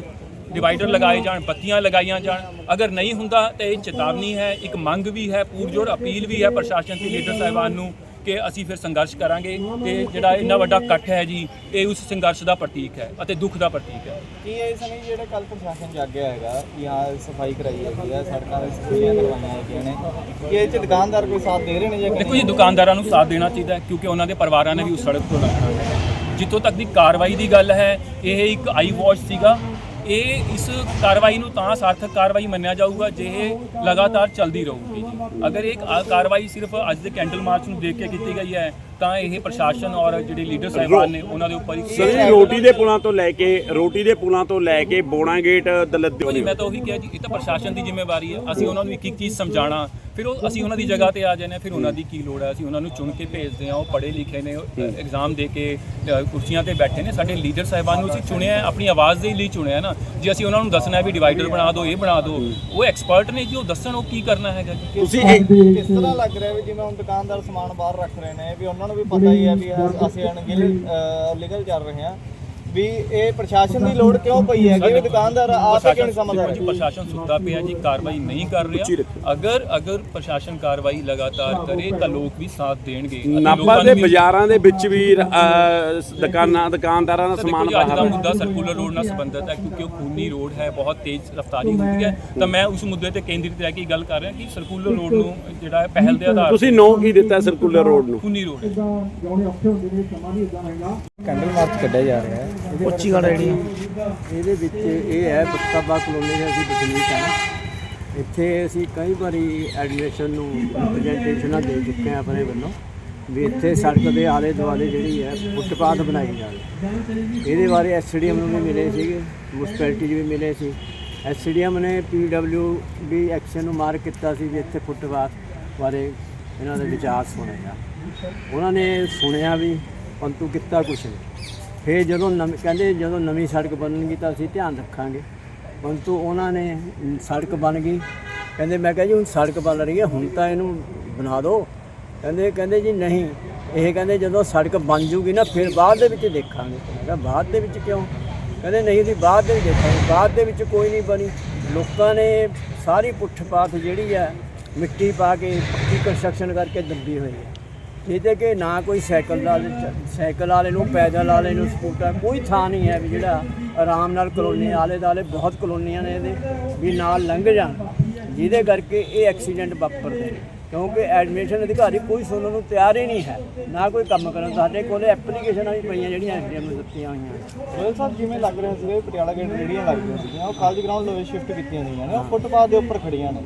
Speaker 9: ਡਿਵਾਈਡਰ ਲਗਾਏ ਜਾਣ, ਬੱਤੀਆਂ ਲਗਾਈਆਂ ਜਾਣ। ਅਗਰ ਨਹੀਂ ਹੁੰਦਾ ਤਾਂ ਇਹ ਚੇਤਾਵਨੀ ਹੈ, ਇੱਕ ਮੰਗ ਵੀ ਹੈ, ਪੂਰਜੋਰ ਅਪੀਲ ਵੀ ਹੈ ਪ੍ਰਸ਼ਾਸਨ ਤੇ ਲੀਡਰ ਸਾਹਿਬਾਨ ਨੂੰ। ਕਿ ਅਸੀਂ ਫਿਰ ਸੰਘਰਸ਼ ਕਰਾਂਗੇ ਤੇ ਜਿਹੜਾ ਇੰਨਾ ਵੱਡਾ ਇਕੱਠ ਹੈ ਜੀ ਇਹ ਉਸ ਸੰਘਰਸ਼ ਦਾ ਪ੍ਰਤੀਕ ਹੈ ਅਤੇ ਦੁੱਖ ਦਾ ਪ੍ਰਤੀਕ ਹੈ।
Speaker 2: ਕੀ ਇਹ ਸਮੇਂ ਜਿਹੜਾ ਕੱਲ ਪ੍ਰਸ਼ਾਸਨ ਜਾਗਿਆ ਹੈਗਾ ਕਿ ਹਾਂ ਸਫ਼ਾਈ ਕਰਾਈ ਹੈਗੀ ਆ ਸੜਕਾਂ ਦੇ ਸਫਾਈਆਂ ਕਰਵਾਈਆਂ ਹੈਗੀਆਂ ਨੇ ਕੀ ਇਹ ਚ ਦੁਕਾਨਦਾਰ ਕੋਈ ਸਾਥ ਦੇ ਰਹੇ ਨੇ ਜਾਂ
Speaker 9: ਦੇਖੋ ਜੀ ਦੁਕਾਨਦਾਰਾਂ ਨੂੰ ਸਾਥ ਦੇਣਾ ਚਾਹੀਦਾ ਹੈ ਕਿਉਂਕਿ ਉਹਨਾਂ ਦੇ ਪਰਿਵਾਰਾਂ ਨੇ ਵੀ ਉਸ ਸੜਕ ਤੋਂ ਲੰਘਣਾ ਹੈ। ਜਿੱਥੋਂ ਤੱਕ ਦੀ ਕਾਰਵਾਈ ਦੀ ਗੱਲ ਹੈ ਇਹ ਇੱਕ ਆਈ ਵਾਚ ਸੀਗਾ। ਇਹ ਇਸ ਕਾਰਵਾਈ ਨੂੰ ਤਾਂ ਸਾਰਥਕ ਕਾਰਵਾਈ ਮੰਨਿਆ ਜਾਊਗਾ ਜੇ ਇਹ ਲਗਾਤਾਰ ਚੱਲਦੀ ਰਹੂਗੀ। ਅਗਰ ਇਹ ਕਾਰਵਾਈ ਸਿਰਫ ਅੱਜ ਦੇ ਕੈਂਡਲ ਮਾਰਚ ਨੂੰ ਦੇਖ ਕੇ ਕੀਤੀ ਗਈ ਹੈ ਤਾਂ ਇਹ ਪ੍ਰਸ਼ਾਸਨ ਔਰ ਜਿਹੜੇ ਲੀਡਰ ਸਾਹਿਬਾਨ ਨੇ ਉਹਨਾਂ ਦੇ ਉੱਪਰ ਇੱਕ
Speaker 6: ਸਰ ਜੀ ਰੋਟੀ ਦੇ ਪੁਲਾਂ ਤੋਂ ਲੈ ਕੇ ਰੋਟੀ ਦੇ ਪੁਲਾਂ ਤੋਂ ਲੈ ਕੇ ਬੋਣਾ ਗੇਟ ਦਲਤ
Speaker 9: ਦੇਖੋ ਜੀ ਮੈਂ ਤਾਂ ਉਹੀ ਕਿਹਾ ਜੀ ਇਹ ਤਾਂ ਪ੍ਰਸ਼ਾਸਨ ਦੀ ਜ਼ਿੰਮੇਵਾਰੀ ਹੈ। ਅਸੀਂ ਉਹਨਾਂ ਨੂੰ ਇੱਕ ਇੱਕ ਚੀਜ਼ ਸਮਝਾਣਾ ਫਿਰ ਉਹ ਅਸੀਂ ਉਹਨਾਂ ਦੀ ਜਗ੍ਹਾ ਤੇ ਆ ਜਾਂਦੇ ਹਾਂ ਫਿਰ ਉਹਨਾਂ ਦੀ ਕੀ ਲੋੜ ਹੈ? ਅਸੀਂ ਉਹਨਾਂ ਨੂੰ ਚੁਣ ਕੇ ਭੇਜਦੇ ਹਾਂ ਉਹ ਪੜ੍ਹੇ ਲਿਖੇ ਨੇ ਐਗਜ਼ਾਮ ਦੇ ਕੇ ਕੁਰਸੀਆਂ ਤੇ ਬੈਠੇ ਨੇ। ਸਾਡੇ ਲੀਡਰ ਸਾਹਿਬਾਨ ਨੂੰ ਅਸੀਂ ਚੁਣਿਆ ਹੈ, ਆਪਣੀ ਆਵਾਜ਼ ਦੇ ਲਈ ਚੁਣਿਆ ਹੈ ਨਾ। ਜੇ ਅਸੀਂ ਉਹਨਾਂ ਨੂੰ ਦੱਸਣਾ ਹੈ ਵੀ ਡਿਵਾਈਡਰ ਬਣਾ ਦਿਓ ਇਹ ਬਣਾ ਦਿਓ ਉਹ ਐਕਸਪਰਟ ਨੇ ਜੀ ਉਹ ਦੱਸਣ ਉਹ ਕੀ ਕਰਨਾ ਹੈਗਾ ਜੀ?
Speaker 6: ਤੁਸੀਂ
Speaker 2: ਕਿਸ ਤਰ੍ਹਾਂ ਲੱਗ ਰਿਹਾ ਵੀ ਜਿਵੇਂ ਹੁਣ ਦੁਕਾਨਦਾਰ ਸਮਾਨ ਬਾਹਰ ਰੱਖ ਰਹੇ ਨੇ ਵੀ ਉਹਨਾਂ ਨੂੰ ਵੀ ਪਤਾ ਹੀ ਹੈ ਵੀ ਅਸੀਂ ਅਣਗਿਲ ਲੀਗਲ ਚੱਲ ਰਹੇ ਹਾਂ। ਵੀ ਇਹ ਪ੍ਰਸ਼ਾਸਨ ਦੀ ਲੋੜ ਕਿਉਂ ਪਈ ਹੈ? ਕਿ ਦੁਕਾਨਦਾਰ ਆਪ ਹੀ ਕਿਉਂ ਨਹੀਂ ਸਮਝਦਾ
Speaker 9: ਜੀ ਪ੍ਰਸ਼ਾਸਨ ਸੁੱਤਾ ਪਿਆ ਜੀ ਕਾਰਵਾਈ ਨਹੀਂ ਕਰ ਰਿਹਾ। ਅਗਰ ਅਗਰ ਪ੍ਰਸ਼ਾਸਨ ਕਾਰਵਾਈ ਲਗਾਤਾਰ ਕਰੇ ਤਾਂ ਲੋਕ ਵੀ ਸਾਥ ਦੇਣਗੇ। ਲੋਕਾਂ
Speaker 6: ਦੇ ਬਾਜ਼ਾਰਾਂ ਦੇ ਵਿੱਚ ਵੀ ਦੁਕਾਨਾਂ ਦੁਕਾਨਦਾਰਾਂ ਦਾ ਸਮਾਨ
Speaker 9: ਅੱਜ ਦਾ
Speaker 6: ਬਾਹਰ
Speaker 9: ਮੁੱਦਾ ਸਰਕੂਲਰ ਰੋਡ ਨਾਲ ਸੰਬੰਧਿਤ ਹੈ ਕਿਉਂਕਿ ਉਹ ਖੂਨੀ ਰੋਡ ਹੈ ਬਹੁਤ ਤੇਜ਼ ਰਫ਼ਤਾਰੀ ਹੁੰਦੀ ਹੈ। ਤਾਂ ਮੈਂ ਉਸ ਮੁੱਦੇ ਤੇ ਕੇਂਦਰਿਤ ਰਹਿ ਕੇ ਗੱਲ ਕਰ ਰਿਹਾ ਕਿ ਸਰਕੂਲਰ ਰੋਡ ਨੂੰ ਜਿਹੜਾ ਹੈ ਪਹਿਲ ਦੇ ਆਧਾਰ
Speaker 6: ਤੁਸੀਂ ਨੋ ਕੀ ਦਿੱਤਾ ਸਰਕੂਲਰ ਰੋਡ ਨੂੰ?
Speaker 9: ਖੂਨੀ ਰੋਡ ਹੈ।
Speaker 2: ਕੈਂਡਲ ਮਾਰਚ ਕੱਢਿਆ ਜਾ ਰਿਹਾ ਹੈ। ਉੱਚੀ ਗੱਲ ਜਿਹੜੀ।
Speaker 7: ਇਹਦੇ ਵਿੱਚ ਇਹ ਹੈ ਬਖਤਾਬਾ ਕਲੋਨੀ ਦੇ ਅਸੀਂ ਵਸਨੀਕ ਹਾਂ। ਇੱਥੇ ਅਸੀਂ ਕਈ ਵਾਰੀ ਐਡਮਿਨਿਸਟ੍ਰੇਸ਼ਨ ਨੂੰ ਰਿਪਰੈਜ਼ੈਂਟੇਸ਼ਨਾਂ ਦੇ ਚੁੱਕੇ ਹਾਂ ਆਪਣੇ ਵੱਲੋਂ। ਵੀ ਇੱਥੇ ਸੜਕ ਦੇ ਆਲੇ ਦੁਆਲੇ ਜਿਹੜੀ ਹੈ ਫੁੱਟਪਾਥ ਬਣਾਈ ਜਾਵੇ ਇਹਦੇ ਬਾਰੇ ਐਸਡੀਐਮ ਨੂੰ ਵੀ ਮਿਲੇ ਸੀਗੇ ਮੁਸਪੈਲਿਟੀ 'ਚ ਵੀ ਮਿਲੇ ਸੀ। ਐਸਡੀਐਮ ਨੇ ਪੀਡਬਲਿਊ ਡੀ ਐਕਸ਼ਨ ਨੂੰ ਮਾਰਕ ਕੀਤਾ ਸੀ ਵੀ ਇੱਥੇ ਫੁੱਟਪਾਥ ਬਾਰੇ ਇਹਨਾਂ ਦੇ ਵਿਚਾਰ ਸੁਣੇ ਆ। ਉਹਨਾਂ ਨੇ ਸੁਣਿਆ ਵੀ ਪਰੰਤੂ ਕੀਤਾ ਕੁਛ ਨਹੀਂ। ਫਿਰ ਜਦੋਂ ਨਵੀਂ ਕਹਿੰਦੇ ਜਦੋਂ ਨਵੀਂ ਸੜਕ ਬਣਨਗੀ ਤਾਂ ਅਸੀਂ ਧਿਆਨ ਰੱਖਾਂਗੇ। ਪਰੰਤੂ ਉਹਨਾਂ ਨੇ ਸੜਕ ਬਣ ਗਈ। ਕਹਿੰਦੇ ਮੈਂ ਕਿਹਾ ਜੀ ਹੁਣ ਸੜਕ ਬਣ ਰਹੀ ਹੈ, ਹੁਣ ਤਾਂ ਇਹਨੂੰ ਬਣਾ ਦਿਓ ਕਹਿੰਦੇ ਕਹਿੰਦੇ ਜੀ ਨਹੀਂ, ਇਹ ਕਹਿੰਦੇ ਜਦੋਂ ਸੜਕ ਬਣ ਜੂਗੀ ਨਾ ਫਿਰ ਬਾਅਦ ਦੇ ਵਿੱਚ ਦੇਖਾਂਗੇ। ਮੈਂ ਬਾਅਦ ਦੇ ਵਿੱਚ ਕਿਉਂ? ਕਹਿੰਦੇ ਨਹੀਂ ਅਸੀਂ ਬਾਅਦ ਦੇ ਵਿੱਚ ਦੇਖਾਂਗੇ। ਬਾਅਦ ਦੇ ਵਿੱਚ ਕੋਈ ਨਹੀਂ ਬਣੀ। ਲੋਕਾਂ ਨੇ ਸਾਰੀ ਪੁੱਠ ਪੁੱਠਪਾਥ ਜਿਹੜੀ ਹੈ ਮਿੱਟੀ ਪਾ ਕੇ ਪੱਕੀ ਕੰਸਟਰਕਸ਼ਨ ਕਰਕੇ ਦੱਬੀ ਹੋਈ ਹੈ। ਜਿਹਦੇ ਕਿ ਨਾ ਕੋਈ ਸਾਈਕਲ ਦਾ ਸਾਈਕਲ ਵਾਲੇ ਨੂੰ, ਪੈਦਲ ਵਾਲੇ ਨੂੰ, ਸਕੂਟਰ, ਕੋਈ ਥਾਂ ਨਹੀਂ ਹੈ ਵੀ ਜਿਹੜਾ ਆਰਾਮ ਨਾਲ ਕਲੋਨੀ, ਆਲੇ ਦਾਲੇ ਬਹੁਤ ਕਲੋਨੀਆਂ ਨੇ ਇਹਦੇ, ਵੀ ਨਾਲ ਲੰਘ ਜਾਣ। ਜਿਹਦੇ ਕਰਕੇ ਇਹ ਐਕਸੀਡੈਂਟ ਵਾਪਰਦੇ ਨੇ। ਕਿਉਂਕਿ ਐਡਮਿਸ਼ਨ ਅਧਿਕਾਰੀ ਕੋਈ ਸੁਣਨ ਨੂੰ ਤਿਆਰ ਹੀ ਨਹੀਂ ਹੈ ਨਾ ਕੋਈ ਕੰਮ ਕਰਨ। ਸਾਡੇ ਕੋਲੇ ਐਪਲੀਕੇਸ਼ਨਾਂ ਵੀ ਪਈਆਂ ਜਿਹੜੀਆਂ ਐਸਡੀਐਮ ਨੂੰ ਦਿੱਤੀਆਂ ਹੋਈਆਂ।
Speaker 2: ਸੋਹਲ ਸਾਹਿਬ ਜਿਵੇਂ ਲੱਗ ਰਿਹਾ ਸੀਗਾ ਵੀ ਪਟਿਆਲਾ ਗੇਟ ਰੇੜੀਆਂ ਲੱਗਦੀਆਂ ਸੀਗੀਆਂ ਉਹ ਕਾਲਜ ਗਰਾਊਂਡ ਲਵੇ ਸ਼ਿਫਟ ਕੀਤੀਆਂ ਗਈਆਂ ਨੇ। ਉਹ ਫੁੱਟਪਾਥ ਦੇ ਉੱਪਰ ਖੜੀਆਂ ਨੇ।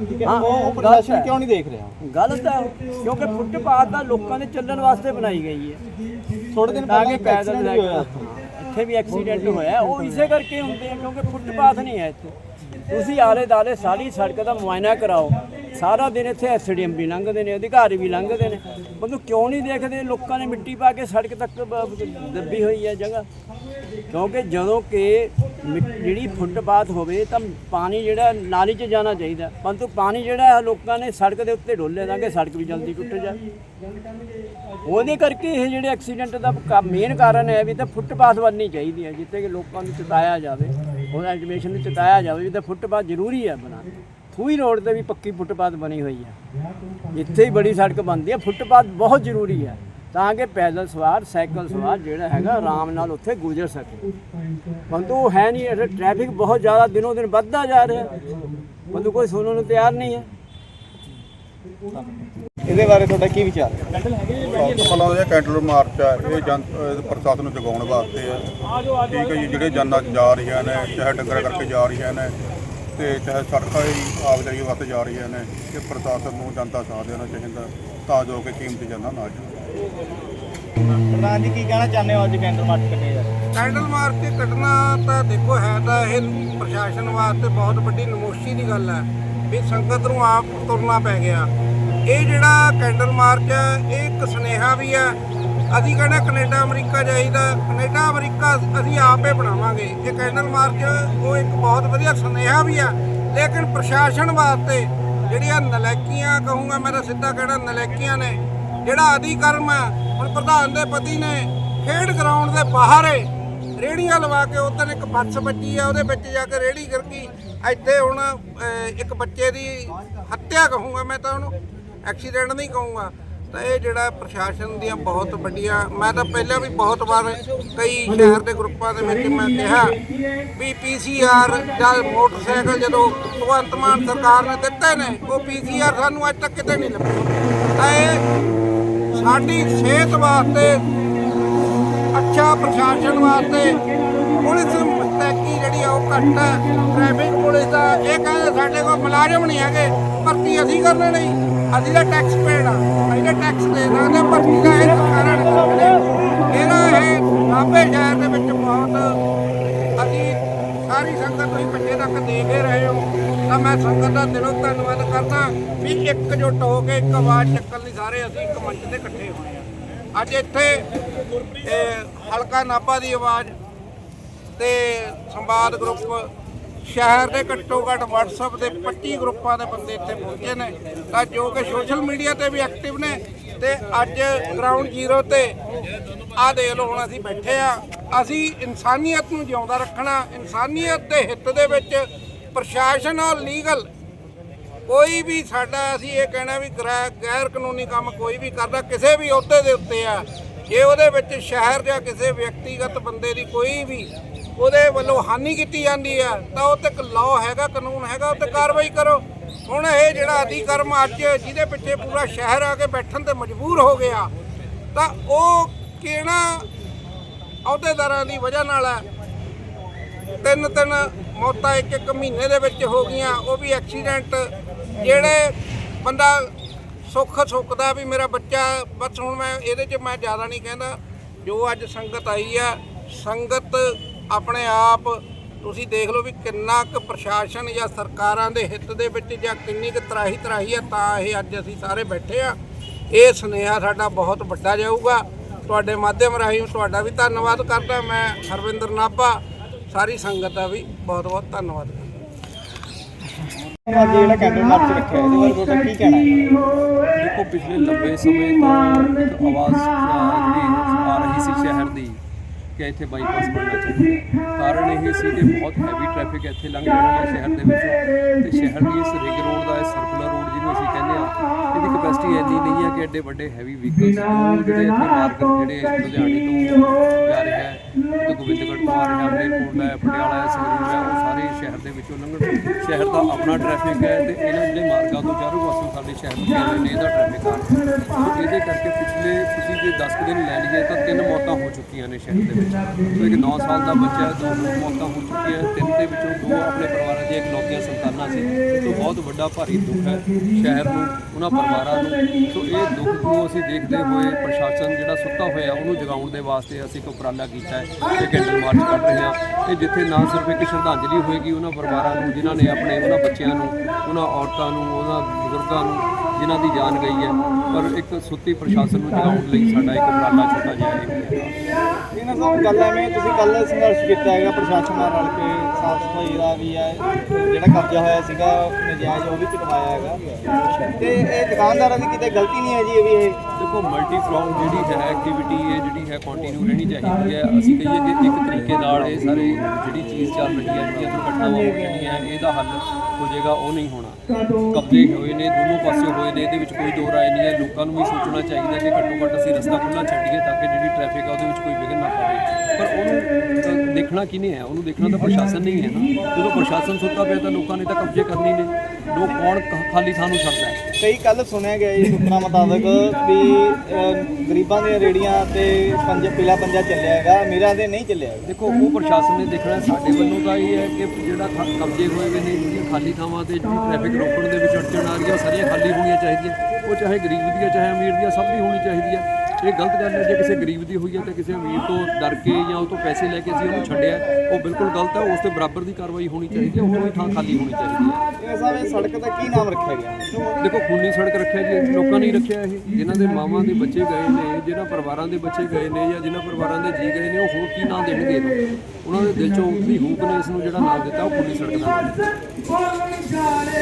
Speaker 2: ਠੀਕ ਹੈ
Speaker 7: ਹਾਂ,
Speaker 2: ਉਹ ਉਹ ਪ੍ਰਸ਼ਾਸਨ। ਕਿਉਂ ਨਹੀਂ ਦੇਖ ਰਿਹਾ?
Speaker 7: ਗਲਤ ਹੈ ਕਿਉਂਕਿ ਫੁੱਟਪਾਥ ਦਾ ਲੋਕਾਂ ਦੇ ਚੱਲਣ ਵਾਸਤੇ ਬਣਾਈ ਗਈ ਹੈ।
Speaker 2: ਥੋੜੇ ਦਿਨ ਪਹਿਲਾਂ
Speaker 7: ਪੈਦਲ
Speaker 2: ਹੋਇਆ।
Speaker 7: ਇੱਥੇ ਵੀ ਐਕਸੀਡੈਂਟ ਹੋਇਆ। ਉਹ ਇਸੇ ਕਰਕੇ ਹੁੰਦੇ ਆ ਕਿਉਂਕਿ ਫੁੱਟਪਾਥ ਨਹੀਂ ਹੈ ਇੱਥੇ। ਤੁਸੀਂ ਆਲੇ ਦਾਲੇ ਸਾਰੀ ਸੜਕ ਦਾ ਮੁਆਇਨਾ ਕਰਾਓ। ਸਾਰਾ ਦਿਨ ਇੱਥੇ ਐਸਡੀਐਮ ਵੀ ਲੰਘਦੇ ਨੇ, ਅਧਿਕਾਰੀ ਵੀ ਲੰਘਦੇ ਨੇ। ਬੰਦੂ ਕਿਉਂ ਨਹੀਂ ਦੇਖਦੇ? ਲੋਕਾਂ ਨੇ ਮਿੱਟੀ ਪਾ ਕੇ ਸੜਕ ਤੱਕ ਦੱਬੀ ਹੋਈ ਹੈ ਜਗ੍ਹਾ। ਕਿਉਂਕਿ ਜਦੋਂ ਕਿ ਮਿ- ਜਿਹੜੀ ਫੁੱਟਪਾਥ ਹੋਵੇ ਤਾਂ ਪਾਣੀ ਜਿਹੜਾ ਨਾਲੀ 'ਚ ਜਾਣਾ ਚਾਹੀਦਾ। ਪਰੰਤੂ ਪਾਣੀ ਜਿਹੜਾ ਹੈ, ਲੋਕਾਂ ਨੇ ਸੜਕ ਦੇ ਉੱਤੇ ਡੋਲੇ ਤਾਂ ਕਿ ਸੜਕ ਵੀ ਜਲਦੀ ਟੁੱਟ ਜਾਏ। ਉਹਦੇ ਕਰਕੇ ਇਹ ਜਿਹੜੇ ਐਕਸੀਡੈਂਟ ਦਾ ਮੇਨ ਕਾਰਨ ਹੈ ਵੀ ਤਾਂ ਫੁੱਟਪਾਥ ਬਣਨੀ ਚਾਹੀਦੀ ਹੈ, ਜਿੱਥੇ ਕਿ ਲੋਕਾਂ ਨੂੰ ਚਤਾਇਆ ਜਾਵੇ। ਉਹ ਐਜੂਕੇਸ਼ਨ ਨੂੰ ਚਿਤਾਇਆ ਜਾਵੇ ਵੀ ਫੁੱਟਪਾਥ ਜ਼ਰੂਰੀ ਹੈ ਬਣਾ ਥੂਈ ਰੋਡ ਤੇ ਵੀ ਪੱਕੀ ਫੁੱਟਪਾਥ ਬਣੀ ਹੋਈ ਹੈ ਇੱਥੇ ਹੀ ਬੜੀ ਸੜਕ ਬਣਦੀ ਹੈ ਫੁੱਟਪਾਥ ਬਹੁਤ ਜ਼ਰੂਰੀ ਹੈ ਤਾਂ ਕਿ ਪੈਦਲ ਸਵਾਰ, ਸਾਈਕਲ ਸਵਾਰ ਜਿਹੜਾ ਹੈਗਾ, ਆਰਾਮ ਨਾਲ ਉੱਥੇ ਗੁਜ਼ਰ ਸਕੇ। ਪਰੰਤੂ ਉਹ ਹੈ ਨਹੀਂ ਇਹ ਟ੍ਰੈਫਿਕ ਬਹੁਤ ਜ਼ਿਆਦਾ ਦਿਨੋਂ ਦਿਨ ਵੱਧਦਾ ਜਾ ਰਿਹਾ। ਪਰੰਤੂ ਕੋਈ ਸੁਣਨ ਨੂੰ ਤਿਆਰ ਨਹੀਂ ਹੈ
Speaker 2: ਇਹਦੇ ਬਾਰੇ ਤੁਹਾਡਾ ਕੀ ਵਿਚਾਰ ਹੈ?
Speaker 10: ਸਭ ਤੋਂ ਪਹਿਲਾਂ ਇਹ ਕੈਂਟਲ ਮਾਰਚ ਹੈ ਇਹ ਜਨ ਇਹ ਪ੍ਰਸ਼ਾਸਨ ਨੂੰ ਜਗਾਉਣ ਵਾਸਤੇ ਹੈ। ਠੀਕ ਹੈ ਜੀ ਜਿਹੜੇ ਜਾਨਾਂ 'ਚ ਜਾ ਰਹੀਆਂ ਨੇ ਚਾਹੇ ਡੰਗਰ ਕਰਕੇ ਜਾ ਰਹੀਆਂ ਨੇ ਤੇ ਚਾਹੇ ਸੜਕਾਂ ਹੀ ਆਵਾਜਾਈ ਵਾਸਤੇ ਜਾ ਰਹੀਆਂ ਨੇ ਇਹ ਪ੍ਰਸ਼ਾਸਨ ਨੂੰ ਜਨਤਾ ਸਾਥ ਦੇਣਾ ਚਾਹੀਦਾ ਤਾਂ ਜੋ ਕਿ ਕੀਮਤੀ ਜਾਨਾਂ ਨਾ ਜਾਣ।
Speaker 2: ਪ੍ਰਧਾਨ ਜੀ ਕੀ ਕਹਿਣਾ ਚਾਹੁੰਦੇ ਹੋ ਅੱਜ ਕੈਂਡਲ ਮਾਰਚ ਕੱਢਿਆ ਜਾ ਰਿਹਾ
Speaker 1: ਕੈਂਡਲ ਮਾਰਚ ਤੇ ਕੱਢਣਾ ਤਾਂ ਦੇਖੋ ਹੈ ਤਾਂ ਇਹ ਪ੍ਰਸ਼ਾਸਨ ਵਾਸਤੇ ਬਹੁਤ ਵੱਡੀ ਨਮੋਸ਼ੀ ਦੀ ਗੱਲ ਹੈ ਵੀ ਸੰਗਤ ਨੂੰ ਆਪ ਤੁਰਨਾ ਪੈ ਗਿਆ। ਇਹ ਜਿਹੜਾ ਕੈਂਡਲ ਮਾਰਚ ਹੈ, ਇਹ ਇੱਕ ਸੁਨੇਹਾ ਵੀ ਹੈ। ਅਸੀਂ ਕਹਿੰਦੇ ਕੈਨੇਡਾ, ਅਮਰੀਕਾ ਜਾਈਦਾ। ਕੈਨੇਡਾ, ਅਮਰੀਕਾ ਅਸੀਂ ਆਪੇ ਬਣਾਵਾਂਗੇ। ਇਹ ਕੈਂਡਲ ਮਾਰਚ ਉਹ ਇੱਕ ਬਹੁਤ ਵਧੀਆ ਸੁਨੇਹਾ ਵੀ ਆ ਲੇਕਿਨ ਪ੍ਰਸ਼ਾਸਨ ਵਾਸਤੇ ਜਿਹੜੀਆਂ ਨਲੈਕੀਆਂ, ਕਹੂੰਗਾ ਮੈਂ ਤਾਂ ਸਿੱਧਾ ਕਹਿਣਾ, ਨਲੈਕੀਆਂ ਨੇ, ਜਿਹੜਾ ਅਧਿਕਰਮ ਹੈ, ਹੁਣ ਪ੍ਰਧਾਨ ਦੇ ਪਤੀ ਨੇ ਖੇਡ ਗਰਾਊਂਡ ਦੇ ਬਾਹਰ ਏ ਰੇੜੀਆਂ ਲਵਾ ਕੇ ਉਦੋਂ ਇੱਕ ਬੱਸ ਵੱਜੀ ਆ ਉਹਦੇ ਵਿੱਚ ਜਾ ਕੇ ਰੇੜੀ ਗਿਰ ਗਈ। ਇੱਥੇ ਹੁਣ ਇੱਕ ਬੱਚੇ ਦੀ ਹੱਤਿਆ ਕਹੂੰਗਾ ਮੈਂ ਤਾਂ ਉਹਨੂੰ। ਐਕਸੀਡੈਂਟ ਨਹੀਂ ਕਹੂੰਗਾ। ਤਾਂ ਇਹ ਜਿਹੜਾ ਪ੍ਰਸ਼ਾਸਨ ਦੀਆਂ ਬਹੁਤ ਵੱਡੀਆਂ, ਮੈਂ ਤਾਂ ਪਹਿਲਾਂ ਵੀ ਬਹੁਤ ਵਾਰ ਕਈ ਸ਼ਹਿਰ ਦੇ ਗਰੁੱਪਾਂ ਦੇ ਵਿੱਚ ਮੈਂ ਕਿਹਾ ਵੀ ਪੀਸੀਆਰ ਜਾਂ ਮੋਟਰਸਾਈਕਲ ਜਦੋਂ ਭਗਵੰਤ ਮਾਨ ਸਰਕਾਰ ਨੇ ਦਿੱਤੇ ਨੇ, ਉਹ ਪੀਸੀਆਰ ਸਾਨੂੰ ਅੱਜ ਤੱਕ ਕਿਤੇ ਨਹੀਂ ਲੱਭੇ। ਤਾਂ ਇਹ ਸਾਡੀ ਸਿਹਤ ਵਾਸਤੇ, ਅੱਛਾ ਪ੍ਰਸ਼ਾਸਨ ਵਾਸਤੇ ਪੁਲਿਸ ਮੁਸਤੈਕੀ ਜਿਹੜੀ ਆ, ਉਹ ਘੱਟ ਹੈ। ਟ੍ਰੈਫਿਕ ਪੁਲਿਸ ਦਾ, ਇਹ ਕਹਿੰਦੇ ਸਾਡੇ ਕੋਲ ਮੁਲਾਜ਼ਮ ਨਹੀਂ ਹੈਗੇ, ਭਰਤੀ ਅਸੀਂ ਕਰਨੇ ਨਹੀਂ। ਅਸੀਂ ਤਾਂ ਟੈਕਸ ਪੇਡ ਆ। ਅਸੀਂ ਤਾਂ ਟੈਕਸ ਦੇ ਰਹੇ ਹਾਂ ਭਰਤੀ ਦਾ ਇਹ ਕਾਰਨ ਇਹਦਾ ਇਹ ਨਾਭੇ ਸ਼ਹਿਰ ਦੇ ਵਿੱਚ ਬਹੁਤ ਅਸੀਂ ਸਾਰੀ ਸੰਗਤ ਤੁਸੀਂ ਪਿੱਛੇ ਤੱਕ ਦੇ ਹੀ ਰਹੇ ਹੋ। ਤਾਂ ਮੈਂ ਸੰਗਤ ਦਾ ਦਿਲੋਂ ਧੰਨਵਾਦ ਕਰਦਾ ਵੀ ਇੱਕਜੁੱਟ ਹੋ ਕੇ ਇੱਕ ਆਵਾਜ਼ ਚੱਕਣ ਲਈ ਸਾਰੇ ਅਸੀਂ ਇੱਕ ਮੰਚ ਤੇ ਇਕੱਠੇ ਹੋਏ ਹਾਂ। ਅੱਜ ਇੱਥੇ ਹਲਕਾ ਨਾਭਾ ਦੀ ਆਵਾਜ਼ ਤੇ ਸੰਵਾਦ ਗਰੁੱਪ ਸ਼ਹਿਰ ਦੇ ਘੱਟੋ ਘੱਟ WhatsApp ਦੇ 25 ਗਰੁੱਪਾਂ ਦੇ ਬੰਦੇ ਇੱਥੇ ਪਹੁੰਚੇ ਨੇ। ਤਾਂ ਜੋ ਕਿ ਸੋਸ਼ਲ ਮੀਡੀਆ ਤੇ ਵੀ ਐਕਟਿਵ ਨੇ ਤੇ ਅੱਜ ਗਰਾਊਂਡ ਜ਼ੀਰੋ ਤੇ ਆ ਦੇਖ ਲਓ, ਹੁਣ ਅਸੀਂ ਬੈਠੇ ਆ। ਅਸੀਂ ਇਨਸਾਨੀਅਤ ਨੂੰ ਜਿਉਂਦਾ ਰੱਖਣਾ, ਇਨਸਾਨੀਅਤ ਦੇ ਹਿੱਤ ਦੇ ਵਿੱਚ ਪ੍ਰਸ਼ਾਸਨ ਔਰ ਲੀਗਲ ਕੋਈ ਵੀ ਸਾਡਾ, ਅਸੀਂ ਇਹ ਕਹਿਣਾ ਵੀ ਗੈਰ ਗੈਰ ਕਾਨੂੰਨੀ ਕੰਮ ਕੋਈ ਵੀ ਕਰਦਾ, ਕਿਸੇ ਵੀ ਅਹੁਦੇ ਦੇ ਉੱਤੇ ਆ। ਜੇ ਉਹਦੇ ਵਿੱਚ ਸ਼ਹਿਰ ਜਾਂ ਕਿਸੇ ਵਿਅਕਤੀਗਤ ਬੰਦੇ ਦੀ ਕੋਈ ਵੀ ਉਹਦੇ ਵੱਲੋਂ ਹਾਨੀ ਕੀਤੀ ਜਾਂਦੀ ਹੈ ਤਾਂ ਉਹ ਤੇ ਇੱਕ ਲਾਅ ਹੈਗਾ, ਕਾਨੂੰਨ ਹੈਗਾ, ਉਹ ਤੇ ਕਾਰਵਾਈ ਕਰੋ। ਹੁਣ ਇਹ ਜਿਹੜਾ ਅਧਿਕਰਮ ਅੱਜ ਜਿਹਦੇ ਪਿੱਛੇ ਪੂਰਾ ਸ਼ਹਿਰ ਆ ਕੇ ਬੈਠਣ ਤੇ ਮਜਬੂਰ ਹੋ ਗਿਆ, ਤਾਂ ਉਹ ਕਿਹੜਾ ਅਹੁਦੇਦਾਰਾਂ ਦੀ ਵਜ੍ਹਾ ਨਾਲ ਹੈ ਤਿੰਨ ਤਿੰਨ ਮੌਤਾਂ ਇੱਕ ਇੱਕ ਮਹੀਨੇ ਦੇ ਵਿੱਚ ਹੋ ਗਈਆਂ, ਉਹ ਵੀ ਐਕਸੀਡੈਂਟ ਜਿਹੜੇ ਬੰਦਾ ਸੁੱਖ ਸੁੱਖਦਾ ਵੀ ਮੇਰਾ ਬੱਚਾ, ਬਸ ਹੁਣ ਮੈਂ ਇਹਦੇ 'ਚ ਮੈਂ ਜ਼ਿਆਦਾ ਨਹੀਂ ਕਹਿੰਦਾ, ਜੋ ਅੱਜ ਸੰਗਤ ਆਈ ਆ, ਸੰਗਤ ਆਪਣੇ ਆਪ ਤੁਸੀਂ ਦੇਖ ਲਓ ਵੀ ਕਿੰਨਾ ਕੁ ਪ੍ਰਸ਼ਾਸਨ ਜਾਂ ਸਰਕਾਰਾਂ ਦੇ ਹਿੱਤ ਦੇ ਵਿੱਚ ਜਾਂ ਕਿੰਨੀ ਕੁ ਤਰਾਹੀ ਤਰਾਹੀ ਆ ਤਾਂ ਇਹ ਅੱਜ ਅਸੀਂ ਸਾਰੇ ਬੈਠੇ ਆ। ਇਹ ਸੁਨੇਹਾ ਸਾਡਾ ਬਹੁਤ ਵੱਡਾ ਜਾਊਗਾ। ਤੁਹਾਡੇ ਮਾਧਿਅਮ ਰਾਹੀਂ ਤੁਹਾਡਾ ਵੀ ਧੰਨਵਾਦ ਕਰਦਾ। ਮੈਂ ਹਰਵਿੰਦਰ ਨਾਭਾ ਸਾਰੀ ਸੰਗਤ ਦਾ ਵੀ ਬਹੁਤ ਬਹੁਤ ਧੰਨਵਾਦ
Speaker 2: ਜਿਹੜਾ ਕੈਂਡਲ ਮਾਰਚ ਰੱਖਿਆ ਇਹਦੇ ਬਾਰੇ ਤੁਹਾਡਾ ਕੀ ਕਹਿਣਾ ਹੈ?
Speaker 11: ਦੇਖੋ ਪਿਛਲੇ ਲੰਬੇ ਸਮੇਂ ਤੋਂ ਆਵਾਜ਼ ਜਿਹੜੀ ਆ ਰਹੀ ਸੀ ਸ਼ਹਿਰ ਦੀ। ਕਿ ਇੱਥੇ ਬਾਈਪਾਸ ਬਣਨਾ ਚਾਹੀਦਾ। ਕਾਰਨ ਇਹ ਸੀ ਕਿ ਬਹੁਤ ਹੈਵੀ ਟ੍ਰੈਫਿਕ ਇੱਥੇ ਲੰਘ ਰਹੀ ਹੈ ਸ਼ਹਿਰ ਦੇ ਵਿੱਚੋਂ। ਤੇ ਸ਼ਹਿਰ ਦੀ ਇਸ ਰਿੰਗ ਰੋਡ ਦਾ ਇਹ ਸਰਕੂਲਰ ਰੋਡ ਜਿਹਨੂੰ ਅਸੀਂ ਕਹਿੰਦੇ ਆ ਇਹਦੀ ਕਪੈਸਿਟੀ ਇੰਨੀ ਨਹੀਂ ਹੈ ਕਿ ਐਡੇ ਵੱਡੇ ਹੈਵੀ ਵਹੀਕਲਸ ਜਿਹੜੇ ਇੱਥੇ ਮਾਰਗ ਜਿਹੜੇ ਲੁਧਿਆਣੇ ਤੋਂ ਜਾ ਰਿਹਾ ਹੈ ਤੇ ਗੋਬਿੰਦਗੜ੍ਹ ਤੋਂ ਆ ਰਿਹਾ ਮਲੇਰਕੋਟਲਾ ਹੈ ਪਟਿਆਲਾ ਹੈ ਸੰਗਰੂਰ ਹੈ ਉਹ ਸਾਰੇ ਸ਼ਹਿਰ ਦੇ ਵਿੱਚੋਂ ਲੰਘਣ। ਸ਼ਹਿਰ ਦਾ ਆਪਣਾ ਟ੍ਰੈਫਿਕ ਹੈ ਤੇ ਇਹਨਾਂ ਜਿਹੜੇ ਮਾਰਗਾਂ ਤੋਂ ਚਾਰੋਂ ਪਾਸੋਂ ਸਾਡੇ ਸ਼ਹਿਰ ਨੂੰ ਘੇਰੇ ਨੇ ਇਹਦਾ ਟ੍ਰੈਫਿਕ ਆ। ਇਹਦੇ ਕਰਕੇ ਪਿਛਲੇ ਤੁਸੀਂ ਜੇ 10 ਕੁ ਦਿਨ ਲੈ ਲਈਏ ਤਾਂ ਤਿੰਨ ਮੌਤਾਂ ਹੋ ਚੁੱਕੀਆਂ ਨੇ ਸ਼ਹਿਰ ਦੇ ਵਿੱਚ। ਸੋ ਇੱਕ 9 ਸਾਲ ਦਾ ਬੱਚਾ ਹੈ, ਦੋ ਮੌਤਾਂ ਹੋ ਚੁੱਕੀਆਂ ਤਿੰਨ ਦੇ ਵਿੱਚੋਂ ਦੋ ਆਪਣੇ ਪਰਿਵਾਰਾਂ ਦੀਆਂ ਇਕਲੌਤੀਆਂ ਸੰਤਾਨਾਂ ਸੀ। ਸੋ ਬਹੁਤ ਵੱਡਾ ਭਾਰੀ ਦੁੱਖ ਹੈ। ਸ਼ਹਿਰ ਨੂੰ, ਉਹਨਾਂ ਪਰਿਵਾਰਾਂ ਨੂੰ। ਸੋ ਇਹ ਦੁੱਖ ਨੂੰ ਅਸੀਂ ਦੇਖਦੇ ਹੋਏ ਪ੍ਰਸ਼ਾਸਨ ਜਿਹੜਾ ਸੁੱਤਾ ਹੋਇਆ, ਉਹਨੂੰ ਜਗਾਉਣ ਦੇ ਵਾਸਤੇ ਅਸੀਂ ਇੱਕ ਉਪਰਾਲਾ ਕੀਤਾ ਹੈ, ਇਹ ਕੈਂਡਲ ਮਾਰਚ ਕੱਢ ਰਹੇ ਹਾਂ। ਤੇ ਜਿੱਥੇ ਨਾ ਸਿਰਫ ਇੱਕ ਸ਼ਰਧਾਂਜਲੀ ਹੋਏਗੀ, ਉਹਨਾਂ ਪਰਿਵਾਰਾਂ ਨੂੰ, ਜਿਨ੍ਹਾਂ ਨੇ ਆਪਣੇ, ਉਹਨਾਂ ਬੱਚਿਆਂ ਨੂੰ, ਉਹਨਾਂ ਔਰਤਾਂ ਨੂੰ, ਉਹਨਾਂ ਬਜ਼ੁਰਗਾਂ ਨੂੰ ਜਿਨ੍ਹਾਂ ਦੀ ਜਾਨ ਗਈ ਹੈ, ਪਰ ਇੱਕ ਸੁੱਤੀ ਪ੍ਰਸ਼ਾਸਨ ਨੂੰ ਜਗਾਉਣ ਲਈ ਸਾਡਾ ਇੱਕ ਉਪਰਾਲਾ ਛੋਟਾ ਜਿਹਾ ਇਹ ਹੋਇਆ
Speaker 2: ਇਹਨਾਂ ਸਭ ਗੱਲ ਐਵੇਂ, ਤੁਸੀਂ ਕੱਲ ਸੰਘਰਸ਼ ਕੀਤਾ ਹੈਗਾ, ਪ੍ਰਸ਼ਾਸਨ ਨਾਲ ਰਲ ਕੇ ਸਾਫ਼ ਸਫ਼ਾਈ ਦਾ ਵੀ ਹੈ, ਜਿਹੜਾ ਕਬਜ਼ਾ ਹੋਇਆ ਸੀਗਾ ਨਜਾਇਜ਼ ਉਹ ਵੀ ਚੁਕਵਾਇਆ ਹੈਗਾ। ਤੇ ਇਹ ਦੁਕਾਨਦਾਰਾਂ ਦੀ ਕਿਤੇ ਗਲਤੀ ਨਹੀਂ ਹੈ ਜੀ, ਇਹ ਵੀ ਇਹ
Speaker 11: ਦੇਖੋ ਮਲਟੀ ਫਰੌਮ ਜਿਹੜੀ ਹੈ ਐਕਟੀਵਿਟੀ ਇਹ ਜਿਹੜੀ ਹੈ ਕੰਟੀਨਿਊ ਰਹਿਣੀ ਚਾਹੀਦੀ ਹੈ। ਅਸੀਂ ਕਹੀਏ ਕਿ ਇੱਕ ਤਰੀਕੇ ਨਾਲ ਇਹ ਸਾਰੇ ਜਿਹੜੀ ਚੀਜ਼ ਚੱਲ ਰਹੀ ਹੈ ਜਿਹੜੀਆਂ ਦੁਰਘਟਨਾਵਾਂ ਹੋ ਰਹੀਆਂ ਇਹਦਾ ਹੱਲ ਹੋ ਜਾਏਗਾ ਉਹ ਨਹੀਂ ਹੋਣਾ। ਕਬਜ਼ੇ ਹੋਏ ਨੇ ਦੋਨੋਂ ਪਾਸੇ ਹੋਏ ਨੇ ਇਹਦੇ ਵਿੱਚ ਕੋਈ ਦੋ ਰਾਏ ਨਹੀਂ ਹੈ। ਲੋਕਾਂ ਨੂੰ ਵੀ ਸੋਚਣਾ ਚਾਹੀਦਾ ਕਿ ਘੱਟੋ ਘੱਟ ਅਸੀਂ ਰਸਤਾ ਖੁੱਲ੍ਹਾ ਛੱਡੀਏ ਤਾਂ ਕਿ ਜਿਹੜੀ ਟ੍ਰੈਫਿਕ ਆ ਉਹਦੇ ਵਿੱਚ ਕੋਈ ਵਿਘਨ ਨਾ ਪਵੇ। ਪਰ ਉਹਨੂੰ ਅ, ਦੇਖਣਾ ਕਿਹਨੇ ਹੈ? ਉਹਨੂੰ ਦੇਖਣਾ ਤਾਂ ਪ੍ਰਸ਼ਾਸਨ ਨਹੀਂ ਹੈ ਨਾ। ਜਦੋਂ ਪ੍ਰਸ਼ਾਸਨ ਸੁੱਤਾ ਪਿਆ ਤਾਂ ਲੋਕਾਂ ਨੇ ਤਾਂ ਕਬਜ਼ੇ ਕਰਨੀ ਨੇ। ਲੋਕ ਕੌਣ ਖਾਲੀ ਸਾਨੂੰ ਛੱਡਦਾ ਹੈ?
Speaker 2: ਕਈ ਕੱਲ ਸੁਣਿਆ ਗਿਆ ਇਹ ਸੂਤਰਾਂ ਮੁਤਾਬਕ ਵੀ ਅਹ, ਗਰੀਬਾਂ ਦੀਆਂ ਰੇੜੀਆਂ ਤੇ ਪੰਜ ਪੀਲਾ ਪੰਜਾ ਚੱਲਿਆ ਹੈਗਾ ਅਮੀਰਾਂ ਦੇ ਨਹੀਂ ਚੱਲਿਆ ਹੈਗਾ।
Speaker 12: ਦੇਖੋ ਉਹ ਪ੍ਰਸ਼ਾਸਨ ਨੇ ਦੇਖਣਾ ਸਾਡੇ ਵੱਲੋਂ ਤਾਂ ਇਹ ਹੈ ਕਿ ਜਿਹੜਾ ਖ- ਕਬਜ਼ੇ ਹੋਏ ਹੋਏ ਨੇ ਜਿਹੜੀਆਂ ਖਾਲੀ ਥਾਵਾਂ ਤੇ ਜਿਹੜੀ ਟ੍ਰੈਫਿਕ ਰੋਕਣ ਦੇ ਵਿੱਚ ਅੜਚਣ ਆ ਰਹੀ ਹੈ ਉਹ ਸਾਰੀਆਂ ਖਾਲੀ ਹੋਣੀਆਂ ਚਾਹੀਦੀਆਂ ਉਹ ਚਾਹੇ ਗਰੀਬ ਦੀ ਹੈ ਚਾਹੇ ਅਮੀਰ ਦੀ ਹੈ ਸਭ ਦੀ ਹੋਣੀ ਚਾਹੀਦੀ ਹੈ ਇਹ ਗਲਤ ਗੱਲ ਹੈ, ਜੇ ਕਿਸੇ ਗਰੀਬ ਦੀ ਹੋਈ ਹੈ ਤੇ ਕਿਸੇ ਅਮੀਰ ਤੋਂ ਡਰ ਕੇ ਜਾਂ ਉਹ ਤੋਂ ਪੈਸੇ ਲੈ ਕੇ ਅਸੀਂ ਉਹਨੂੰ ਛੱਡਿਆ, ਉਹ ਬਿਲਕੁਲ ਗਲਤ ਹੈ, ਉਸ ਤੇ ਬਰਾਬਰ ਦੀ ਕਾਰਵਾਈ ਹੋਣੀ ਚਾਹੀਦੀ ਹੈ, ਉਹਨੂੰ ਥਾਂ ਖਾਲੀ ਹੋਣੀ ਚਾਹੀਦੀ ਹੈ।
Speaker 2: ਇਹ ਸਾਵੇਂ ਸੜਕ ਦਾ ਕੀ ਨਾਮ ਰੱਖਿਆ ਗਿਆ
Speaker 12: ਦੇਖੋ, ਖੂਨੀ ਸੜਕ ਰੱਖਿਆ ਜੀ ਲੋਕਾਂ ਨੇ ਰੱਖਿਆ ਇਹ। ਜਿਨ੍ਹਾਂ ਦੇ ਮਾਵਾਂ ਦੇ ਬੱਚੇ ਗਏ ਨੇ, ਜਿਨ੍ਹਾਂ ਪਰਿਵਾਰਾਂ ਦੇ ਬੱਚੇ ਗਏ ਨੇ ਜਾਂ ਜਿਨ੍ਹਾਂ ਪਰਿਵਾਰਾਂ ਦੇ ਜੀ ਗਏ ਨੇ, ਉਹ ਹੋਰ ਕੀ ਨਾਂ ਦੇਣਗੇ ਉਹਨਾਂ ਦੇ ਦਿਲ ਚੋਂ ਉੱਠਦੀ ਹੂਕ ਨੇ, ਇਸ ਨੂੰ ਜਿਹੜਾ ਨਾਮ ਦਿੱਤਾ, ਉਹ ਖੂਨੀ ਸੜਕ ਦਾ ਨਾਮ